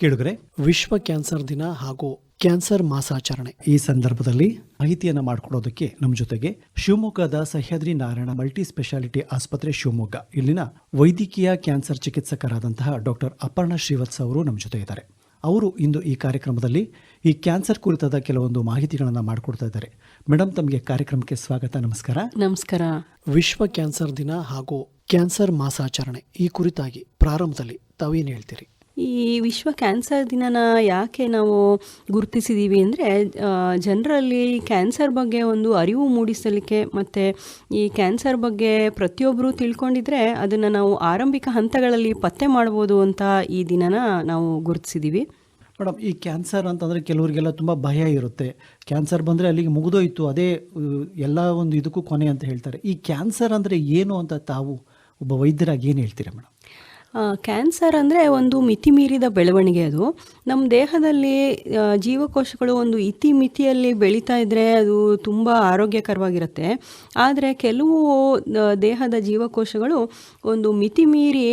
ಕೇಳುಗರೆ ವಿಶ್ವ ಕ್ಯಾನ್ಸರ್ ದಿನ ಹಾಗೂ ಕ್ಯಾನ್ಸರ್ ಮಾಸಾಚರಣೆ. ಈ ಸಂದರ್ಭದಲ್ಲಿ ಮಾಹಿತಿಯನ್ನು ಮಾಡಿಕೊಡೋದಕ್ಕೆ ನಮ್ಮ ಜೊತೆಗೆ ಶಿವಮೊಗ್ಗದ ಸಹ್ಯಾದ್ರಿ ನಾರಾಯಣ ಮಲ್ಟಿ ಸ್ಪೆಷಾಲಿಟಿ ಆಸ್ಪತ್ರೆ ಶಿವಮೊಗ್ಗ. ಇಲ್ಲಿನ ವೈದ್ಯಕೀಯ ಕ್ಯಾನ್ಸರ್ ಚಿಕಿತ್ಸಕರಾದಂತಹ ಡಾಕ್ಟರ್ ಅಪರ್ಣ ಶ್ರೀವತ್ಸ ಅವರು ನಮ್ಮ ಜೊತೆ ಇದ್ದಾರೆ. ಅವರು ಇಂದು ಈ ಕಾರ್ಯಕ್ರಮದಲ್ಲಿ ಈ ಕ್ಯಾನ್ಸರ್ ಕುರಿತಾದ ಕೆಲವೊಂದು ಮಾಹಿತಿಗಳನ್ನು ಮಾಡಿಕೊಡ್ತಾ ಇದ್ದಾರೆ. ಮೇಡಮ್ ತಮಗೆ ಕಾರ್ಯಕ್ರಮಕ್ಕೆ ಸ್ವಾಗತ ನಮಸ್ಕಾರ. ನಮಸ್ಕಾರ. ವಿಶ್ವ ಕ್ಯಾನ್ಸರ್ ದಿನ ಹಾಗೂ ಕ್ಯಾನ್ಸರ್ ಮಾಸಾಚರಣೆ ಈ ಕುರಿತಾಗಿ ಪ್ರಾರಂಭದಲ್ಲಿ ತಾವೇನು ಹೇಳ್ತೀರಿ? ಈ ವಿಶ್ವ ಕ್ಯಾನ್ಸರ್ ದಿನನ ಯಾಕೆ ನಾವು ಗುರುತಿಸಿದ್ದೀವಿ ಅಂದರೆ ಜನರಲ್ಲಿ ಕ್ಯಾನ್ಸರ್ ಬಗ್ಗೆ ಒಂದು ಅರಿವು ಮೂಡಿಸಲಿಕ್ಕೆ ಮತ್ತು ಈ ಕ್ಯಾನ್ಸರ್ ಬಗ್ಗೆ ಪ್ರತಿಯೊಬ್ಬರು ತಿಳ್ಕೊಂಡಿದ್ರೆ ಅದನ್ನು ನಾವು ಆರಂಭಿಕ ಹಂತಗಳಲ್ಲಿ ಪತ್ತೆ ಮಾಡ್ಬೋದು ಅಂತ ಈ ದಿನನ ನಾವು ಗುರುತಿಸಿದ್ದೀವಿ ಮೇಡಮ್ ಈ ಕ್ಯಾನ್ಸರ್ ಅಂತಂದರೆ ಕೆಲವರಿಗೆಲ್ಲ ತುಂಬ ಭಯ ಇರುತ್ತೆ. ಕ್ಯಾನ್ಸರ್ ಬಂದರೆ ಅಲ್ಲಿಗೆ ಮುಗಿದೋಯ್ತು, ಅದೇ ಎಲ್ಲ ಒಂದು ಇದಕ್ಕೂ ಕೊನೆ ಅಂತ ಹೇಳ್ತಾರೆ. ಈ ಕ್ಯಾನ್ಸರ್ ಅಂದರೆ ಏನು ಅಂತ ತಾವು ಒಬ್ಬ ವೈದ್ಯರಾಗಿ ಏನು ಹೇಳ್ತೀರಾ ಮೇಡಮ್ ಕ್ಯಾನ್ಸರ್ ಅಂದರೆ ಒಂದು ಮಿತಿ ಮೀರಿದ ಬೆಳವಣಿಗೆ ಅದು. ನಮ್ಮ ದೇಹದಲ್ಲಿ ಜೀವಕೋಶಗಳು ಒಂದು ಇತಿ ಮಿತಿಯಲ್ಲಿ ಬೆಳೀತಾ ಇದ್ದರೆ ಅದು ತುಂಬ ಆರೋಗ್ಯಕರವಾಗಿರುತ್ತೆ. ಆದರೆ ಕೆಲವು ದೇಹದ ಜೀವಕೋಶಗಳು ಒಂದು ಮಿತಿ ಮೀರಿ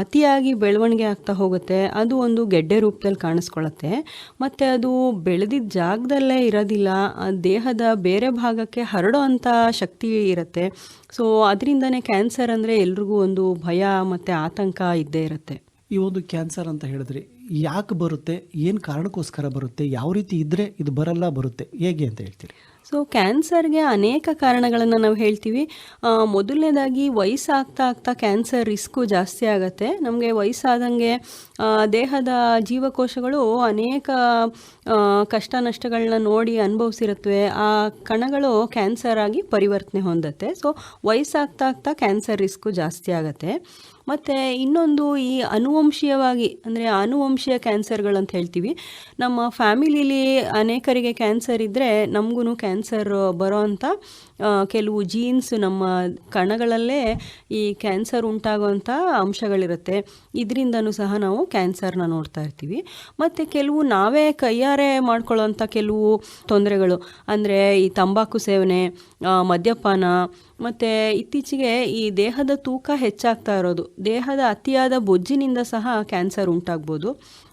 ಅತಿಯಾಗಿ ಬೆಳವಣಿಗೆ ಆಗ್ತಾ ಹೋಗುತ್ತೆ. ಅದು ಒಂದು ಗೆಡ್ಡೆ ರೂಪದಲ್ಲಿ ಕಾಣಿಸ್ಕೊಳ್ಳುತ್ತೆ ಮತ್ತು ಅದು ಬೆಳೆದಿದ್ದ ಜಾಗದಲ್ಲೇ ಇರೋದಿಲ್ಲ. ದೇಹದ ಬೇರೆ ಭಾಗಕ್ಕೆ ಹರಡೋ ಶಕ್ತಿ ಇರುತ್ತೆ. ಸೊ ಅದರಿಂದನೇ ಕ್ಯಾನ್ಸರ್ ಅಂದರೆ ಎಲ್ರಿಗೂ ಒಂದು ಭಯ ಮತ್ತು ಆತಂಕ ಇದ್ದೇ ಇರುತ್ತೆ. ಈ ಒಂದು ಕ್ಯಾನ್ಸರ್ ಅಂತ ಹೇಳಿದ್ರೆ ಯಾಕೆ ಬರುತ್ತೆ? ಏನು ಕಾರಣಕ್ಕೋಸ್ಕರ ಬರುತ್ತೆ? ಯಾವ ರೀತಿ ಇದ್ದರೆ ಇದು ಬರಲ್ಲ ಬರುತ್ತೆ? ಹೇಗೆ ಅಂತ ಹೇಳ್ತೀರಿ? ಸೊ ಕ್ಯಾನ್ಸರ್ಗೆ ಅನೇಕ ಕಾರಣಗಳನ್ನು ನಾವು ಹೇಳ್ತೀವಿ. ಮೊದಲನೇದಾಗಿ ವಯಸ್ಸಾಗ್ತಾ ಆಗ್ತಾ ಕ್ಯಾನ್ಸರ್ ರಿಸ್ಕು ಜಾಸ್ತಿ ಆಗುತ್ತೆ. ನಮಗೆ ವಯಸ್ಸಾದಂಗೆ ದೇಹದ ಜೀವಕೋಶಗಳು ಅನೇಕ ಕಷ್ಟ ನಷ್ಟಗಳನ್ನ ನೋಡಿ ಅನುಭವಿಸಿರುತ್ತವೆ ಆ ಕಣಗಳು ಕ್ಯಾನ್ಸರ್ ಆಗಿ ಪರಿವರ್ತನೆ ಹೊಂದುತ್ತೆ. ಸೊ ವಯಸ್ಸಾಗ್ತಾ ಆಗ್ತಾ ಕ್ಯಾನ್ಸರ್ ರಿಸ್ಕು ಜಾಸ್ತಿ ಆಗುತ್ತೆ. ಮತ್ತು ಇನ್ನೊಂದು ಈ ಅನುವಂಶೀಯವಾಗಿ, ಅಂದರೆ ಅನುವಂಶೀಯ ಕ್ಯಾನ್ಸರ್ಗಳಂತ ಹೇಳ್ತೀವಿ. ನಮ್ಮ ಫ್ಯಾಮಿಲಿಲಿ ಅನೇಕರಿಗೆ ಕ್ಯಾನ್ಸರ್ ಇದ್ದರೆ ನಮಗೂ ಕ್ಯಾನ್ಸರ್ ಬರೋ ಅಂಥ ಕೆಲವು ಜೀನ್ಸ್ ನಮ್ಮ ಕಣಗಳಲ್ಲೇ ಈ ಕ್ಯಾನ್ಸರ್ ಉಂಟಾಗುವಂಥ ಅಂಶಗಳಿರುತ್ತೆ. ಇದರಿಂದನೂ ಸಹ ನಾವು ಕ್ಯಾನ್ಸರ್ನ ನೋಡ್ತಾ ಇರ್ತೀವಿ. ಮತ್ತು ಕೆಲವು ನಾವೇ ಕೈಯಾರೆ ಮಾಡ್ಕೊಳ್ಳೋಂಥ ಕೆಲವು ತೊಂದರೆಗಳು, ಅಂದರೆ ಈ ತಂಬಾಕು ಸೇವನೆ ಮದ್ಯಪಾನ ಮತ್ತು ಇತ್ತೀಚೆಗೆ ಈ ದೇಹದ ತೂಕ ಹೆಚ್ಚಾಗ್ತಾ ಇರೋದು. ದೇಹದ ಅತಿಯಾದ ಬೊಜ್ಜಿನಿಂದ ಸಹ ಕ್ಯಾನ್ಸರ್ ಉಂಟಾಗ್ಬೋದು.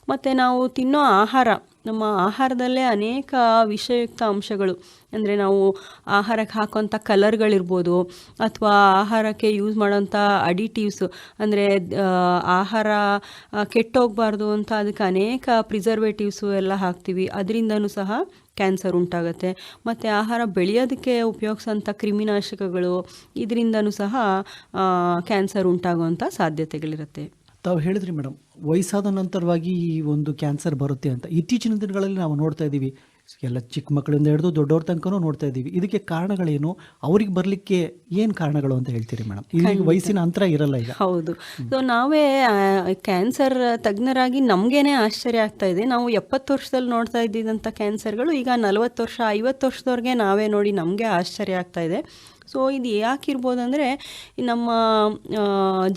ಮತ್ತು ನಾವು ತಿನ್ನೋ ಆಹಾರ ನಮ್ಮ ಆಹಾರದಲ್ಲೇ ಅನೇಕ ವಿಷಯುಕ್ತ ಅಂಶಗಳು. ಅಂದರೆ ನಾವು ಆಹಾರಕ್ಕೆ ಹಾಕೋಂಥ ಕಲರ್ಗಳಿರ್ಬೋದು, ಅಥವಾ ಆಹಾರಕ್ಕೆ ಯೂಸ್ ಮಾಡೋಂಥ ಅಡಿಟಿವ್ಸ್ ಅಂದರೆ ಆಹಾರ ಕೆಟ್ಟೋಗ್ಬಾರ್ದು ಅಂತ ಅದಕ್ಕೆ ಅನೇಕ ಪ್ರಿಸರ್ವೇಟಿವ್ಸು ಎಲ್ಲ ಹಾಕ್ತೀವಿ. ಅದರಿಂದನೂ ಸಹ ಕ್ಯಾನ್ಸರ್ ಉಂಟಾಗುತ್ತೆ. ಮತ್ತು ಆಹಾರ ಬೆಳೆಯೋದಕ್ಕೆ ಉಪಯೋಗಿಸೋಂಥ ಕ್ರಿಮಿನಾಶಕಗಳು, ಇದರಿಂದನೂ ಸಹ ಕ್ಯಾನ್ಸರ್ ಉಂಟಾಗುವಂಥ ಸಾಧ್ಯತೆಗಳಿರುತ್ತೆ. ತಾವು ಹೇಳಿದ್ರಿ ಮೇಡಮ್ ವಯಸ್ಸಾದ ನಂತರವಾಗಿ ಈ ಒಂದು ಕ್ಯಾನ್ಸರ್ ಬರುತ್ತೆ ಅಂತ. ಇತ್ತೀಚಿನ ದಿನಗಳಲ್ಲಿ ನಾವು ನೋಡ್ತಾ ಇದ್ದೀವಿ ಎಲ್ಲ ಚಿಕ್ಕ ಮಕ್ಕಳಿಂದ ಹಿಡಿದು ದೊಡ್ಡವ್ರ ತನಕನೂ ನೋಡ್ತಾ ಇದ್ದೀವಿ. ಇದಕ್ಕೆ ಕಾರಣಗಳೇನು? ಅವ್ರಿಗೆ ಬರಲಿಕ್ಕೆ ಏನು ಕಾರಣಗಳು ಅಂತ ಹೇಳ್ತೀರಿ ಮೇಡಮ್? ಇಲ್ಲಿ ವಯಸ್ಸಿನ ಅಂತರ ಇರಲ್ಲ ಈಗ. ಹೌದು. ಸೊ ನಾವೇ ಕ್ಯಾನ್ಸರ್ ತಜ್ಞರಾಗಿ ನಮಗೇನೆ ಆಶ್ಚರ್ಯ ಆಗ್ತಾ ಇದೆ. ನಾವು ಎಪ್ಪತ್ತು ವರ್ಷದಲ್ಲಿ ನೋಡ್ತಾ ಇದ್ದಿದ್ದಂಥ ಕ್ಯಾನ್ಸರ್ಗಳು ಈಗ ನಲವತ್ತು ವರ್ಷ ಐವತ್ತು ವರ್ಷದವ್ರಿಗೆ ನಾವೇ ನೋಡಿ ನಮಗೆ ಆಶ್ಚರ್ಯ ಆಗ್ತಾ ಇದೆ. ಸೊ ಇದು ಯಾಕಿರ್ಬೋದು ಅಂದರೆ ನಮ್ಮ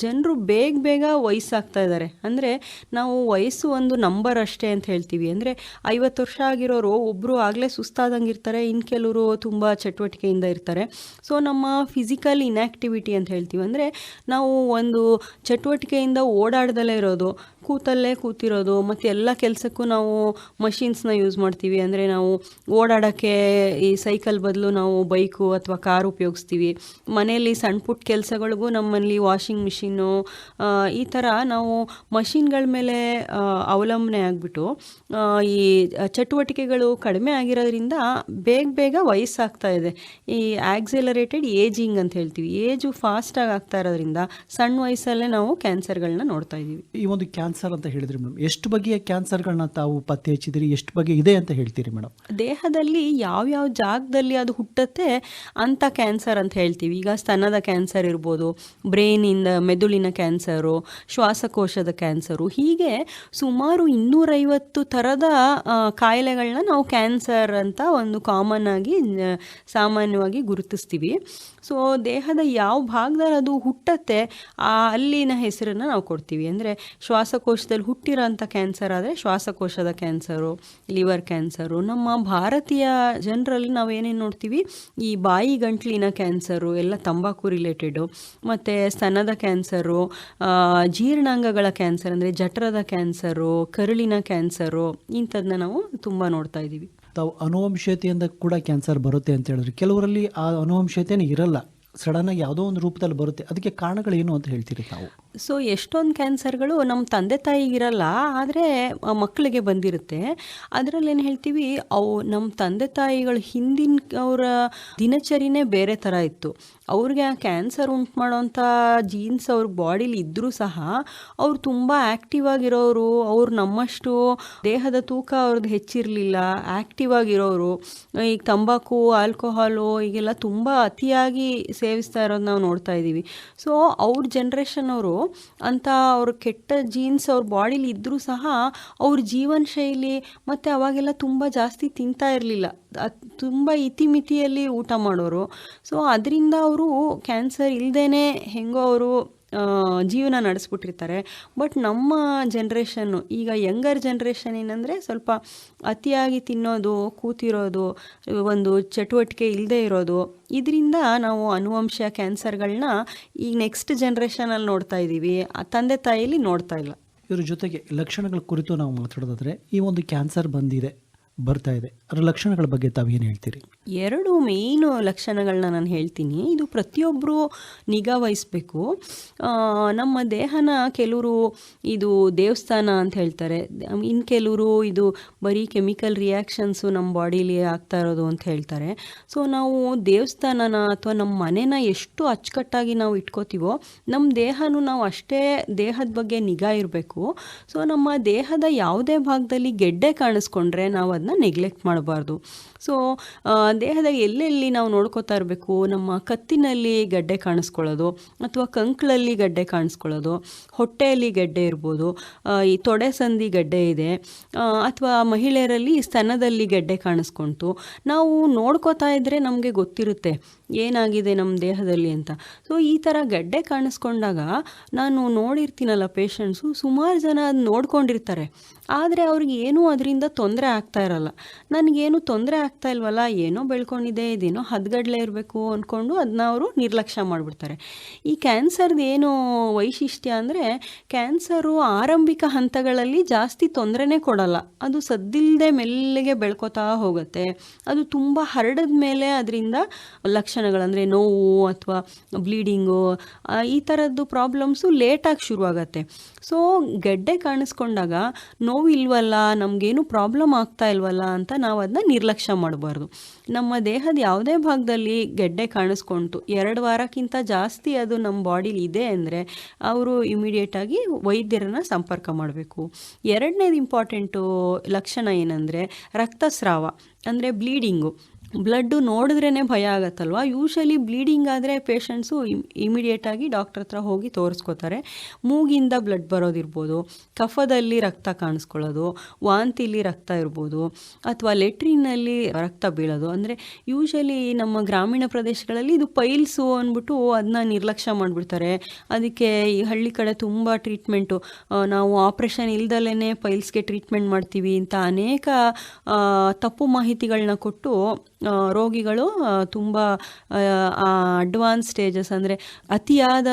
ಜನರು ಬೇಗ ಬೇಗ ವಯಸ್ಸಾಗ್ತಾ ಇದ್ದಾರೆ ಅಂದರೆ, ನಾವು ವಯಸ್ಸು ಒಂದು ನಂಬರ್ ಅಷ್ಟೇ ಅಂತ ಹೇಳ್ತೀವಿ. ಅಂದರೆ, ಐವತ್ತು ವರ್ಷ ಆಗಿರೋರು ಒಬ್ಬರು ಆಗಲೇ ಸುಸ್ತಾದಂಗೆ ಇರ್ತಾರೆ ಇನ್ನು ಕೆಲವರು ತುಂಬ ಚಟುವಟಿಕೆಯಿಂದ ಇರ್ತಾರೆ. ಸೊ ನಮ್ಮ ಫಿಸಿಕಲ್ ಇನ್ಯಾಕ್ಟಿವಿಟಿ ಅಂತ ಹೇಳ್ತೀವಿ. ಅಂದರೆ, ನಾವು ಒಂದು ಚಟುವಟಿಕೆಯಿಂದ ಓಡಾಡ್ದಲೇ ಇರೋದು. ಕೂತಲ್ಲೇ ಕೂತಿರೋದು, ಮತ್ತು ಎಲ್ಲ ಕೆಲಸಕ್ಕೂ ನಾವು ಮಷಿನ್ಸ್ನ ಯೂಸ್ ಮಾಡ್ತೀವಿ. ಅಂದರೆ ನಾವು ಓಡಾಡೋಕ್ಕೆ ಈ ಸೈಕಲ್ ಬದಲು ನಾವು ಬೈಕು ಅಥವಾ ಕಾರ್ ಉಪಯೋಗಿಸ್ತೀವಿ. ಮನೆಯಲ್ಲಿ ಸಣ್ಣ ಪುಟ್ಟ ಕೆಲಸಗಳಿಗೂ ನಮ್ಮಲ್ಲಿ ವಾಷಿಂಗ್ ಮಿಷಿನ್ನು ಈ ಥರ ನಾವು ಮಷಿನ್ಗಳ ಮೇಲೆ ಅವಲಂಬನೆ ಆಗಿಬಿಟ್ಟು ಈ ಚಟುವಟಿಕೆಗಳು ಕಡಿಮೆ ಆಗಿರೋದ್ರಿಂದ ಬೇಗ ಬೇಗ ವಯಸ್ಸಾಗ್ತಾ ಇದೆ. ಈ ಆಕ್ಸಿಲರೇಟೆಡ್ ಏಜಿಂಗ್ ಅಂತ ಹೇಳ್ತೀವಿ. ಏಜು ಫಾಸ್ಟಾಗಿ ಆಗ್ತಾ ಇರೋದ್ರಿಂದ ಸಣ್ಣ ವಯಸ್ಸಲ್ಲೇ ನಾವು ಕ್ಯಾನ್ಸರ್ಗಳನ್ನ ನೋಡ್ತಾ ಇದ್ದೀವಿ. ಈ ಒಂದು ಅಂತ ಹೇಳಿದ್ರಿ ಮೇಡಮ್. ಎಷ್ಟು ಬಗೆಯ ಕ್ಯಾನ್ಸರ್ಗಳನ್ನ ತಾವು ಪತ್ತೆ ಹಚ್ಚಿದ್ರಿ? ಎಷ್ಟು ಬಗೆ ಇದೆ ಅಂತ ಹೇಳ್ತೀರಿ ಮೇಡಮ್? ದೇಹದಲ್ಲಿ ಯಾವ್ಯಾವ ಜಾಗದಲ್ಲಿ ಅದು ಹುಟ್ಟತ್ತೆ ಅಂತ ಕ್ಯಾನ್ಸರ್ ಅಂತ ಹೇಳ್ತೀವಿ. ಈಗ ಸ್ತನದ ಕ್ಯಾನ್ಸರ್ ಇರ್ಬೋದು ಬ್ರೈನಿಂದ ಮೆದುಳಿನ ಕ್ಯಾನ್ಸರು, ಶ್ವಾಸಕೋಶದ ಕ್ಯಾನ್ಸರು, ಹೀಗೆ ಸುಮಾರು ಇನ್ನೂರೈವತ್ತು ಥರದ ಕಾಯಿಲೆಗಳನ್ನ ನಾವು ಕ್ಯಾನ್ಸರ್ ಅಂತ ಒಂದು ಕಾಮನ್ ಆಗಿ ಸಾಮಾನ್ಯವಾಗಿ ಗುರುತಿಸ್ತೀವಿ. ಸೊ ದೇಹದ ಯಾವ ಭಾಗದಲ್ಲಿ ಅದು ಹುಟ್ಟತ್ತೆ, ಆ ಅಲ್ಲಿನ ಹೆಸರನ್ನು ನಾವು ಕೊಡ್ತೀವಿ. ಅಂದರೆ ಶ್ವಾಸಕೋಶದಲ್ಲಿ ಹುಟ್ಟಿರೋಂಥ ಕ್ಯಾನ್ಸರ್ ಆದರೆ ಶ್ವಾಸಕೋಶದ ಕ್ಯಾನ್ಸರು, ಲಿವರ್ ಕ್ಯಾನ್ಸರು. ನಮ್ಮ ಭಾರತೀಯ ಜನರಲ್ಲಿ ನಾವು ಏನೇನು ನೋಡ್ತೀವಿ? ಈ ಬಾಯಿ ಗಂಟ್ಲಿನ ಕ್ಯಾನ್ಸರು, ಎಲ್ಲ ತಂಬಾಕು ರಿಲೇಟೆಡು ಮತ್ತು ಸ್ತನದ ಕ್ಯಾನ್ಸರು ಜೀರ್ಣಾಂಗಗಳ ಕ್ಯಾನ್ಸರ್ ಅಂದರೆ ಜಠರದ ಕ್ಯಾನ್ಸರು, ಕರುಳಿನ ಕ್ಯಾನ್ಸರು ಇಂಥದ್ದನ್ನ ನಾವು ತುಂಬ ನೋಡ್ತಾ ಇದ್ದೀವಿ. ತಾವು ಅನುವಂಶೀಯತೆಯಿಂದ ಕೂಡ ಕ್ಯಾನ್ಸರ್ ಬರುತ್ತೆ ಅಂತ ಹೇಳಿದ್ರು. ಕೆಲವರಲ್ಲಿ ಆ ಅನುವಂಶೀಯತೆನೇ ಇರಲ್ಲ. ಸಡನ್ ಆಗಿ ಯಾವುದೋ ಒಂದು ರೂಪದಲ್ಲಿ ಬರುತ್ತೆ. ಅದಕ್ಕೆ ಕಾರಣಗಳೇನು ಅಂತ ಹೇಳ್ತೀರಿ ತಾವು? ಸೊ, ಎಷ್ಟೊಂದು ಕ್ಯಾನ್ಸರ್ಗಳು ನಮ್ಮ ತಂದೆ ತಾಯಿಗಿರಲ್ಲ ಆದರೆ ಮಕ್ಕಳಿಗೆ ಬಂದಿರುತ್ತೆ. ಅದರಲ್ಲಿ ಏನು ಹೇಳ್ತೀವಿ, ಅವು ನಮ್ಮ ತಂದೆ ತಾಯಿಗಳು ಹಿಂದಿನ ಅವರ ದಿನಚರಿನೇ ಬೇರೆ ಥರ ಇತ್ತು. ಅವ್ರಿಗೆ ಆ ಕ್ಯಾನ್ಸರ್ ಉಂಟು ಮಾಡೋಂಥ ಜೀನ್ಸ್ ಅವ್ರ ಬಾಡಿಲಿ ಇದ್ದರೂ ಸಹ ಅವ್ರು ತುಂಬ ಆ್ಯಕ್ಟಿವ್ ಆಗಿರೋರು, ಅವ್ರು ನಮ್ಮಷ್ಟು ದೇಹದ ತೂಕ ಅವ್ರದ್ದು ಹೆಚ್ಚಿರಲಿಲ್ಲ ಆ್ಯಕ್ಟಿವ್ ಆಗಿರೋರು. ಈಗ ತಂಬಾಕು ಆಲ್ಕೋಹಾಲು ಈಗೆಲ್ಲ ತುಂಬ ಅತಿಯಾಗಿ ಸೇವಿಸ್ತಾ ಇರೋದು ನಾವು ನೋಡ್ತಾ ಇದ್ದೀವಿ. ಸೊ ಅವ್ರ ಜನ್ರೇಷನ್ ಅವರು ಅಂತ ಅವ್ರ ಕೆಟ್ಟ ಜೀನ್ಸ್ ಅವ್ರ ಬಾಡಿಲಿ ಇದ್ದರೂ ಸಹ ಅವ್ರ ಜೀವನ ಶೈಲಿ ಮತ್ತು ಅವಾಗೆಲ್ಲ ತುಂಬ ಜಾಸ್ತಿ ತಿಂತಾ ಇರಲಿಲ್ಲ. ತುಂಬ ಇತಿಮಿತಿಯಲ್ಲಿ ಊಟ ಮಾಡೋರು. ಸೊ ಅದರಿಂದ ಅವರು ಕ್ಯಾನ್ಸರ್ ಇಲ್ಲದೇ ಹೆಂಗೋ ಅವರು ಜೀವನ ನಡೆಸ್ಬಿಟ್ಟಿರ್ತಾರೆ. ಬಟ್ ನಮ್ಮ ಜನ್ರೇಷನ್ನು ಈಗ ಯಂಗರ್ ಜನ್ರೇಷನ್ ಏನಂದರೆ ಸ್ವಲ್ಪ ಅತಿಯಾಗಿ ತಿನ್ನೋದು, ಕೂತಿರೋದು, ಒಂದು ಚಟುವಟಿಕೆ ಇಲ್ಲದೆ ಇರೋದು, ಇದರಿಂದ ನಾವು ಅನುವಂಶ ಕ್ಯಾನ್ಸರ್ಗಳನ್ನ ಈಗ ನೆಕ್ಸ್ಟ್ ಜನ್ರೇಷನಲ್ಲಿ ನೋಡ್ತಾ ಇದ್ದೀವಿ ತಂದೆ ತಾಯಿಯಲ್ಲಿ ನೋಡ್ತಾ ಇಲ್ಲ. ಇವರ ಜೊತೆಗೆ ಲಕ್ಷಣಗಳ ಕುರಿತು ನಾವು ಮಾತಾಡೋದಾದರೆ, ಈ ಒಂದು ಕ್ಯಾನ್ಸರ್ ಬಂದಿದೆ. ಬರ್ತಾ ಇದೆ. ಅದರ ಲಕ್ಷಣಗಳ ಬಗ್ಗೆ ತಾವು ಏನು ಹೇಳ್ತೀರಿ? ಎರಡು ಮೇಯ್ನು ಲಕ್ಷಣಗಳನ್ನ ನಾನು ಹೇಳ್ತೀನಿ. ಇದು ಪ್ರತಿಯೊಬ್ಬರು ನಿಗಾ ವಹಿಸ್ಬೇಕು. ನಮ್ಮ ದೇಹನ ಕೆಲವರು ಇದು ದೇವಸ್ಥಾನ ಅಂತ ಹೇಳ್ತಾರೆ. ಇನ್ನು ಕೆಲವರು ಇದು ಬರೀ ಕೆಮಿಕಲ್ ರಿಯಾಕ್ಷನ್ಸು ನಮ್ಮ ಬಾಡೀಲಿ ಆಗ್ತಾ ಇರೋದು ಅಂತ ಹೇಳ್ತಾರೆ. ಸೊ, ನಾವು ದೇವಸ್ಥಾನನ ಅಥವಾ ನಮ್ಮ ಮನೆನ ಎಷ್ಟು ಅಚ್ಚುಕಟ್ಟಾಗಿ ನಾವು ಇಟ್ಕೋತೀವೋ, ನಮ್ಮ ದೇಹನೂ ನಾವು ಅಷ್ಟೇ ದೇಹದ ಬಗ್ಗೆ ನಿಗಾ ಇರಬೇಕು. ಸೊ, ನಮ್ಮ ದೇಹದ ಯಾವುದೇ ಭಾಗದಲ್ಲಿ ಗೆಡ್ಡೆ ಕಾಣಿಸ್ಕೊಂಡ್ರೆ ನಾವು ಅದನ್ನ ನೆಗ್ಲೆಕ್ಟ್ ಮಾಡಬಾರ್ದು. ಸೊ ದೇಹದ ಎಲ್ಲೆಲ್ಲಿ ನಾವು ನೋಡ್ಕೋತಾ ಇರಬೇಕು? ನಮ್ಮ ಕತ್ತಿನಲ್ಲಿ ಗಡ್ಡೆ ಕಾಣಿಸ್ಕೊಳ್ಳೋದು ಅಥವಾ ಕಂಕ್ಳಲ್ಲಿ ಗಡ್ಡೆ ಕಾಣಿಸ್ಕೊಳ್ಳೋದು, ಹೊಟ್ಟೆಯಲ್ಲಿ ಗಡ್ಡೆ ಇರ್ಬೋದು ಈ ತೊಡೆ ಸಂಧಿ ಗಡ್ಡೆ ಇದೆ ಅಥವಾ ಮಹಿಳೆಯರಲ್ಲಿ ಸ್ತನದಲ್ಲಿ ಗಡ್ಡೆ ಕಾಣಿಸ್ಕೊಂತು. ನಾವು ನೋಡ್ಕೋತಾ ಇದ್ದರೆ ನಮಗೆ ಗೊತ್ತಿರುತ್ತೆ. ಏನಾಗಿದೆ ನಮ್ಮ ದೇಹದಲ್ಲಿ ಅಂತ. ಸೊ ಈ ಥರ ಗಡ್ಡೆ ಕಾಣಿಸ್ಕೊಂಡಾಗ ನಾನು ನೋಡಿರ್ತೀನಲ್ಲ ಪೇಷಂಟ್ಸು ಸುಮಾರು ಜನ ಅದು ನೋಡ್ಕೊಂಡಿರ್ತಾರೆ. ಆದರೆ ಅವ್ರಿಗೆ ಏನೂ ಅದರಿಂದ ತೊಂದರೆ ಆಗ್ತಾ ಇರಲ್ಲ. ನನಗೇನು ತೊಂದರೆ ಆಗ್ತಾ ಇಲ್ವಲ್ಲ, ಏನೋ ಬೆಳ್ಕೊಂಡಿದೆ, ಇದೇನೋ ಹದ್ಗಡ್ಲೆ ಇರಬೇಕು ಅಂದ್ಕೊಂಡು ಅದನ್ನ ಅವರು ನಿರ್ಲಕ್ಷ್ಯ ಮಾಡಿಬಿಡ್ತಾರೆ. ಈ ಕ್ಯಾನ್ಸರ್ದು ಏನು ವೈಶಿಷ್ಟ್ಯ ಅಂದರೆ ಕ್ಯಾನ್ಸರು ಆರಂಭಿಕ ಹಂತಗಳಲ್ಲಿ ಜಾಸ್ತಿ ತೊಂದರೆನೇ ಕೊಡಲ್ಲ. ಅದು ಸದ್ದಿಲ್ಲದೆ ಮೆಲ್ಲಿಗೆ ಬೆಳ್ಕೋತಾ ಹೋಗುತ್ತೆ. ಅದು ತುಂಬ ಹರಡದ ಮೇಲೆ ಅದರಿಂದ ಲಕ್ಷಣಗಳಂದರೆ ನೋವು ಅಥವಾ ಬ್ಲೀಡಿಂಗು ಈ ಥರದ್ದು ಪ್ರಾಬ್ಲಮ್ಸು ಲೇಟಾಗಿ ಶುರುವಾಗತ್ತೆ. ಸೊ ಗೆಡ್ಡೆ ಕಾಣಿಸ್ಕೊಂಡಾಗ ನೋವು ಇಲ್ವಲ್ಲ, ನಮಗೇನು ಪ್ರಾಬ್ಲಮ್ ಆಗ್ತಾ ಇಲ್ವಲ್ಲ ಅಂತ ನಾವು ಅದನ್ನ ನಿರ್ಲಕ್ಷ್ಯ ಮಾಡಬಾರ್ದು. ನಮ್ಮ ದೇಹದ ಯಾವುದೇ ಭಾಗದಲ್ಲಿ ಗೆಡ್ಡೆ ಕಾಣಿಸ್ಕೊಂತು, ಎರಡು ವಾರಕ್ಕಿಂತ ಜಾಸ್ತಿ ಅದು ನಮ್ಮ ಬಾಡಿಲಿ ಇದೆ ಅಂದರೆ ಅವರು ಇಮಿಡಿಯೇಟಾಗಿ ವೈದ್ಯರನ್ನ ಸಂಪರ್ಕ ಮಾಡಬೇಕು. ಎರಡನೇದು ಇಂಪಾರ್ಟೆಂಟು ಲಕ್ಷಣ ಏನಂದರೆ ರಕ್ತಸ್ರಾವ, ಅಂದರೆ ಬ್ಲೀಡಿಂಗು ಬ್ಲಡ್ಡು ನೋಡಿದ್ರೇ ಭಯ ಆಗತ್ತಲ್ವ? ಯೂಶಲಿ ಬ್ಲೀಡಿಂಗ್ ಆದರೆ ಪೇಷಂಟ್ಸು ಇಮಿಡಿಯೇಟಾಗಿ ಡಾಕ್ಟರ್ ಹತ್ರ ಹೋಗಿ ತೋರಿಸ್ಕೋತಾರೆ. ಮೂಗಿಂದ ಬ್ಲಡ್ ಬರೋದಿರ್ಬೋದು, ಕಫದಲ್ಲಿ ರಕ್ತ ಕಾಣಿಸ್ಕೊಳ್ಳೋದು, ವಾಂತಿಲಿ ರಕ್ತ ಇರ್ಬೋದು, ಅಥವಾ ಲೆಟ್ರಿನಲ್ಲಿ ರಕ್ತ ಬೀಳೋದು. ಅಂದರೆ ಯೂಶಲಿ ನಮ್ಮ ಗ್ರಾಮೀಣ ಪ್ರದೇಶಗಳಲ್ಲಿ ಇದು ಪೈಲ್ಸು ಅಂದ್ಬಿಟ್ಟು ಅದನ್ನ ನಿರ್ಲಕ್ಷ್ಯ ಮಾಡಿಬಿಡ್ತಾರೆ. ಅದಕ್ಕೆ ಈ ಹಳ್ಳಿ ಕಡೆ ತುಂಬ ಟ್ರೀಟ್ಮೆಂಟು. ನಾವು ಆಪ್ರೇಷನ್ ಇಲ್ದಲೇ ಪೈಲ್ಸ್ಗೆ ಟ್ರೀಟ್ಮೆಂಟ್ ಮಾಡ್ತೀವಿ ಅಂತ ಅನೇಕ ತಪ್ಪು ಮಾಹಿತಿಗಳನ್ನ ಕೊಟ್ಟು ರೋಗಿಗಳು ತುಂಬ ಅಡ್ವಾನ್ಸ್ ಸ್ಟೇಜಸ್ ಅಂದರೆ ಅತಿಯಾದ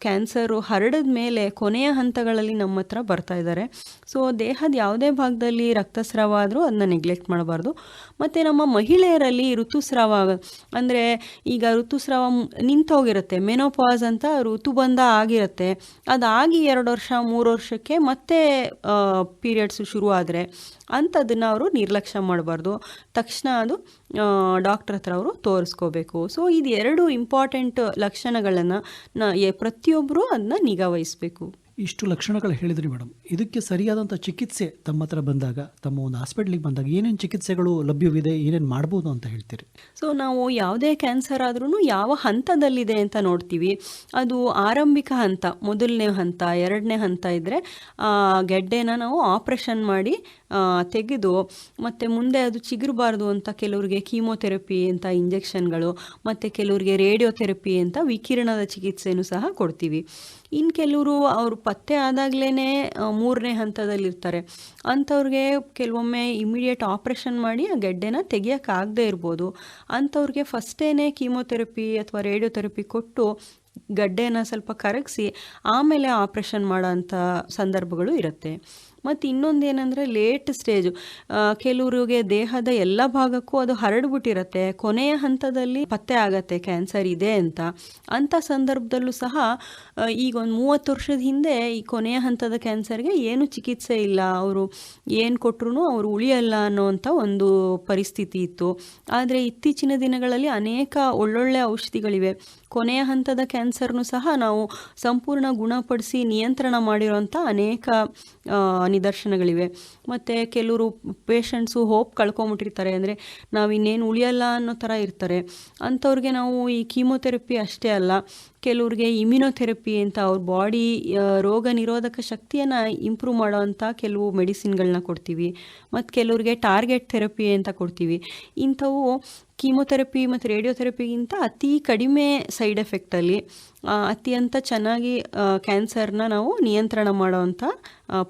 ಕ್ಯಾನ್ಸರು ಹರಡಿದ ಮೇಲೆ ಕೊನೆಯ ಹಂತಗಳಲ್ಲಿ ನಮ್ಮ ಹತ್ರ ಬರ್ತಾ ಇದ್ದಾರೆ ಸೊ ದೇಹದ ಯಾವುದೇ ಭಾಗದಲ್ಲಿ ರಕ್ತಸ್ರಾವ ಆದರೂ ಅದನ್ನ ನೆಗ್ಲೆಕ್ಟ್ ಮಾಡಬಾರ್ದು. ಮತ್ತು ನಮ್ಮ ಮಹಿಳೆಯರಲ್ಲಿ ಋತುಸ್ರಾವ ಅಂದರೆ ಈಗ ಋತುಸ್ರಾವ ನಿಂತೋಗಿರುತ್ತೆ. ಮೆನೋಪಾಸ್ ಅಂತ ಋತುಬಂಧ ಆಗಿರುತ್ತೆ. ಅದಾಗಿ ಎರಡು ವರ್ಷ, ಮೂರು ವರ್ಷಕ್ಕೆ ಮತ್ತೆ ಪೀರಿಯಡ್ಸು ಶುರು ಆದರೆ ಅಂಥದ್ದನ್ನು ಅವರು ನಿರ್ಲಕ್ಷ್ಯ ಮಾಡಬಾರ್ದು. ತಕ್ಷಣ ಅದು ಡಾಕ್ಟ್ರ್ ಹತ್ರ ಅವರು ತೋರಿಸ್ಕೋಬೇಕು. ಸೊ, ಇದು ಎರಡು ಇಂಪಾರ್ಟೆಂಟ್ ಲಕ್ಷಣಗಳನ್ನು ಪ್ರತಿಯೊಬ್ಬರು ಅದನ್ನ ನಿಗಾ ವಹಿಸ್ಬೇಕು ಇಷ್ಟು ಲಕ್ಷಣಗಳು ಹೇಳಿದ್ರಿ ಮೇಡಮ್. ಇದಕ್ಕೆ ಸರಿಯಾದಂಥ ಚಿಕಿತ್ಸೆ ತಮ್ಮ ಹತ್ರ ಬಂದಾಗ, ತಮ್ಮ ಒಂದು ಹಾಸ್ಪಿಟ್ಲಿಗೆ ಬಂದಾಗ ಏನೇನು ಚಿಕಿತ್ಸೆಗಳು ಲಭ್ಯವಿದೆ, ಏನೇನು ಮಾಡ್ಬೋದು ಅಂತ ಹೇಳ್ತೀರಿ? ಸೊ ನಾವು ಯಾವುದೇ ಕ್ಯಾನ್ಸರ್ ಆದ್ರೂ ಯಾವ ಹಂತದಲ್ಲಿದೆ ಅಂತ ನೋಡ್ತೀವಿ. ಅದು ಆರಂಭಿಕ ಹಂತ, ಮೊದಲನೇ ಹಂತ, ಎರಡನೇ ಹಂತ ಇದ್ದರೆ ಗೆಡ್ಡೆನ ನಾವು ಆಪ್ರೇಷನ್ ಮಾಡಿ ತೆಗೆದು ಮತ್ತು ಮುಂದೆ ಅದು ಚಿಗುರಬಾರ್ದು ಅಂತ ಕೆಲವರಿಗೆ ಕೀಮೋಥೆರಪಿ ಅಂತ ಇಂಜೆಕ್ಷನ್ಗಳು, ಮತ್ತು ಕೆಲವರಿಗೆ ರೇಡಿಯೋಥೆರಪಿ ಅಂತ ವಿಕಿರಣದ ಚಿಕಿತ್ಸೆಯನ್ನು ಸಹ ಕೊಡ್ತೀವಿ. ಇನ್ನು ಕೆಲವರು ಅವರು ಪತ್ತೆ ಆದಾಗಲೇ ಮೂರನೇ ಹಂತದಲ್ಲಿರ್ತಾರೆ. ಅಂಥವ್ರಿಗೆ ಕೆಲವೊಮ್ಮೆ ಇಮಿಡಿಯೇಟ್ ಆಪ್ರೇಷನ್ ಮಾಡಿ ಆ ಗೆಡ್ಡೆನ ತೆಗಿಯೋಕ್ಕಾಗದೇ ಇರ್ಬೋದು. ಅಂಥವ್ರಿಗೆ ಫಸ್ಟೇನೆ ಕೀಮೋಥೆರಪಿ ಅಥವಾ ರೇಡಿಯೋಥೆರಪಿ ಕೊಟ್ಟು ಗಡ್ಡೆನ ಸ್ವಲ್ಪ ಕರಗಿಸಿ, ಆಮೇಲೆ ಆಪ್ರೇಷನ್ ಮಾಡೋ ಅಂಥ ಸಂದರ್ಭಗಳು ಇರುತ್ತೆ. ಮತ್ತು ಇನ್ನೊಂದು ಏನಂದರೆ ಲೇಟ್ ಸ್ಟೇಜು. ಕೆಲವರಿಗೆ ದೇಹದ ಎಲ್ಲ ಭಾಗಕ್ಕೂ ಅದು ಹರಡ್ಬಿಟ್ಟಿರತ್ತೆ. ಕೊನೆಯ ಹಂತದಲ್ಲಿ ಪತ್ತೆ ಆಗತ್ತೆ, ಕ್ಯಾನ್ಸರ್ ಇದೆ ಅಂತ. ಅಂಥ ಸಂದರ್ಭದಲ್ಲೂ ಸಹ ಈಗ ಒಂದು ಮೂವತ್ತು ವರ್ಷದ ಹಿಂದೆ ಈ ಕೊನೆಯ ಹಂತದ ಕ್ಯಾನ್ಸರ್ಗೆ ಏನು ಚಿಕಿತ್ಸೆ ಇಲ್ಲ. ಅವರು ಏನು ಕೊಟ್ಟರು ಅವರು ಉಳಿಯಲ್ಲ ಅನ್ನೋವಂಥ ಒಂದು ಪರಿಸ್ಥಿತಿ ಇತ್ತು. ಆದರೆ ಇತ್ತೀಚಿನ ದಿನಗಳಲ್ಲಿ ಅನೇಕ ಒಳ್ಳೊಳ್ಳೆ ಔಷಧಿಗಳಿವೆ. ಕೊನೆಯ ಹಂತದ ಕ್ಯಾನ್ಸರ್ನು ಸಹ ನಾವು ಸಂಪೂರ್ಣ ಗುಣಪಡಿಸಿ ನಿಯಂತ್ರಣ ಮಾಡಿರೋಂಥ ಅನೇಕ ನಿದರ್ಶನಗಳಿವೆ. ಮತ್ತು ಕೆಲವರು ಪೇಷಂಟ್ಸು ಹೋಪ್ ಕಳ್ಕೊಂಬಿಟ್ಟಿರ್ತಾರೆ. ಅಂದರೆ ನಾವು ಇನ್ನೇನು ಉಳಿಯಲ್ಲ ಅನ್ನೋ ಥರ ಇರ್ತಾರೆ. ಅಂಥವ್ರಿಗೆ ನಾವು ಈ ಕೀಮೋಥೆರಪಿ ಅಷ್ಟೇ ಅಲ್ಲ. ಕೆಲವ್ರಿಗೆ ಇಮ್ಯುನೋಥೆರಪಿ ಅಂತ ಅವ್ರ ಬಾಡಿ ರೋಗ ನಿರೋಧಕ ಶಕ್ತಿಯನ್ನು ಇಂಪ್ರೂವ್ ಮಾಡೋವಂಥ ಕೆಲವು ಮೆಡಿಸಿನ್ಗಳನ್ನ ಕೊಡ್ತೀವಿ. ಮತ್ತು ಕೆಲವ್ರಿಗೆ ಟಾರ್ಗೆಟ್ ಥೆರಪಿ ಅಂತ ಕೊಡ್ತೀವಿ. ಇಂಥವು ಕೀಮೋಥೆರಪಿ ಮತ್ತು ರೇಡಿಯೋಥೆರಪಿಗಿಂತ ಅತಿ ಕಡಿಮೆ ಸೈಡ್ ಎಫೆಕ್ಟಲ್ಲಿ ಅತ್ಯಂತ ಚೆನ್ನಾಗಿ ಕ್ಯಾನ್ಸರ್ನ ನಾವು ನಿಯಂತ್ರಣ ಮಾಡೋವಂಥ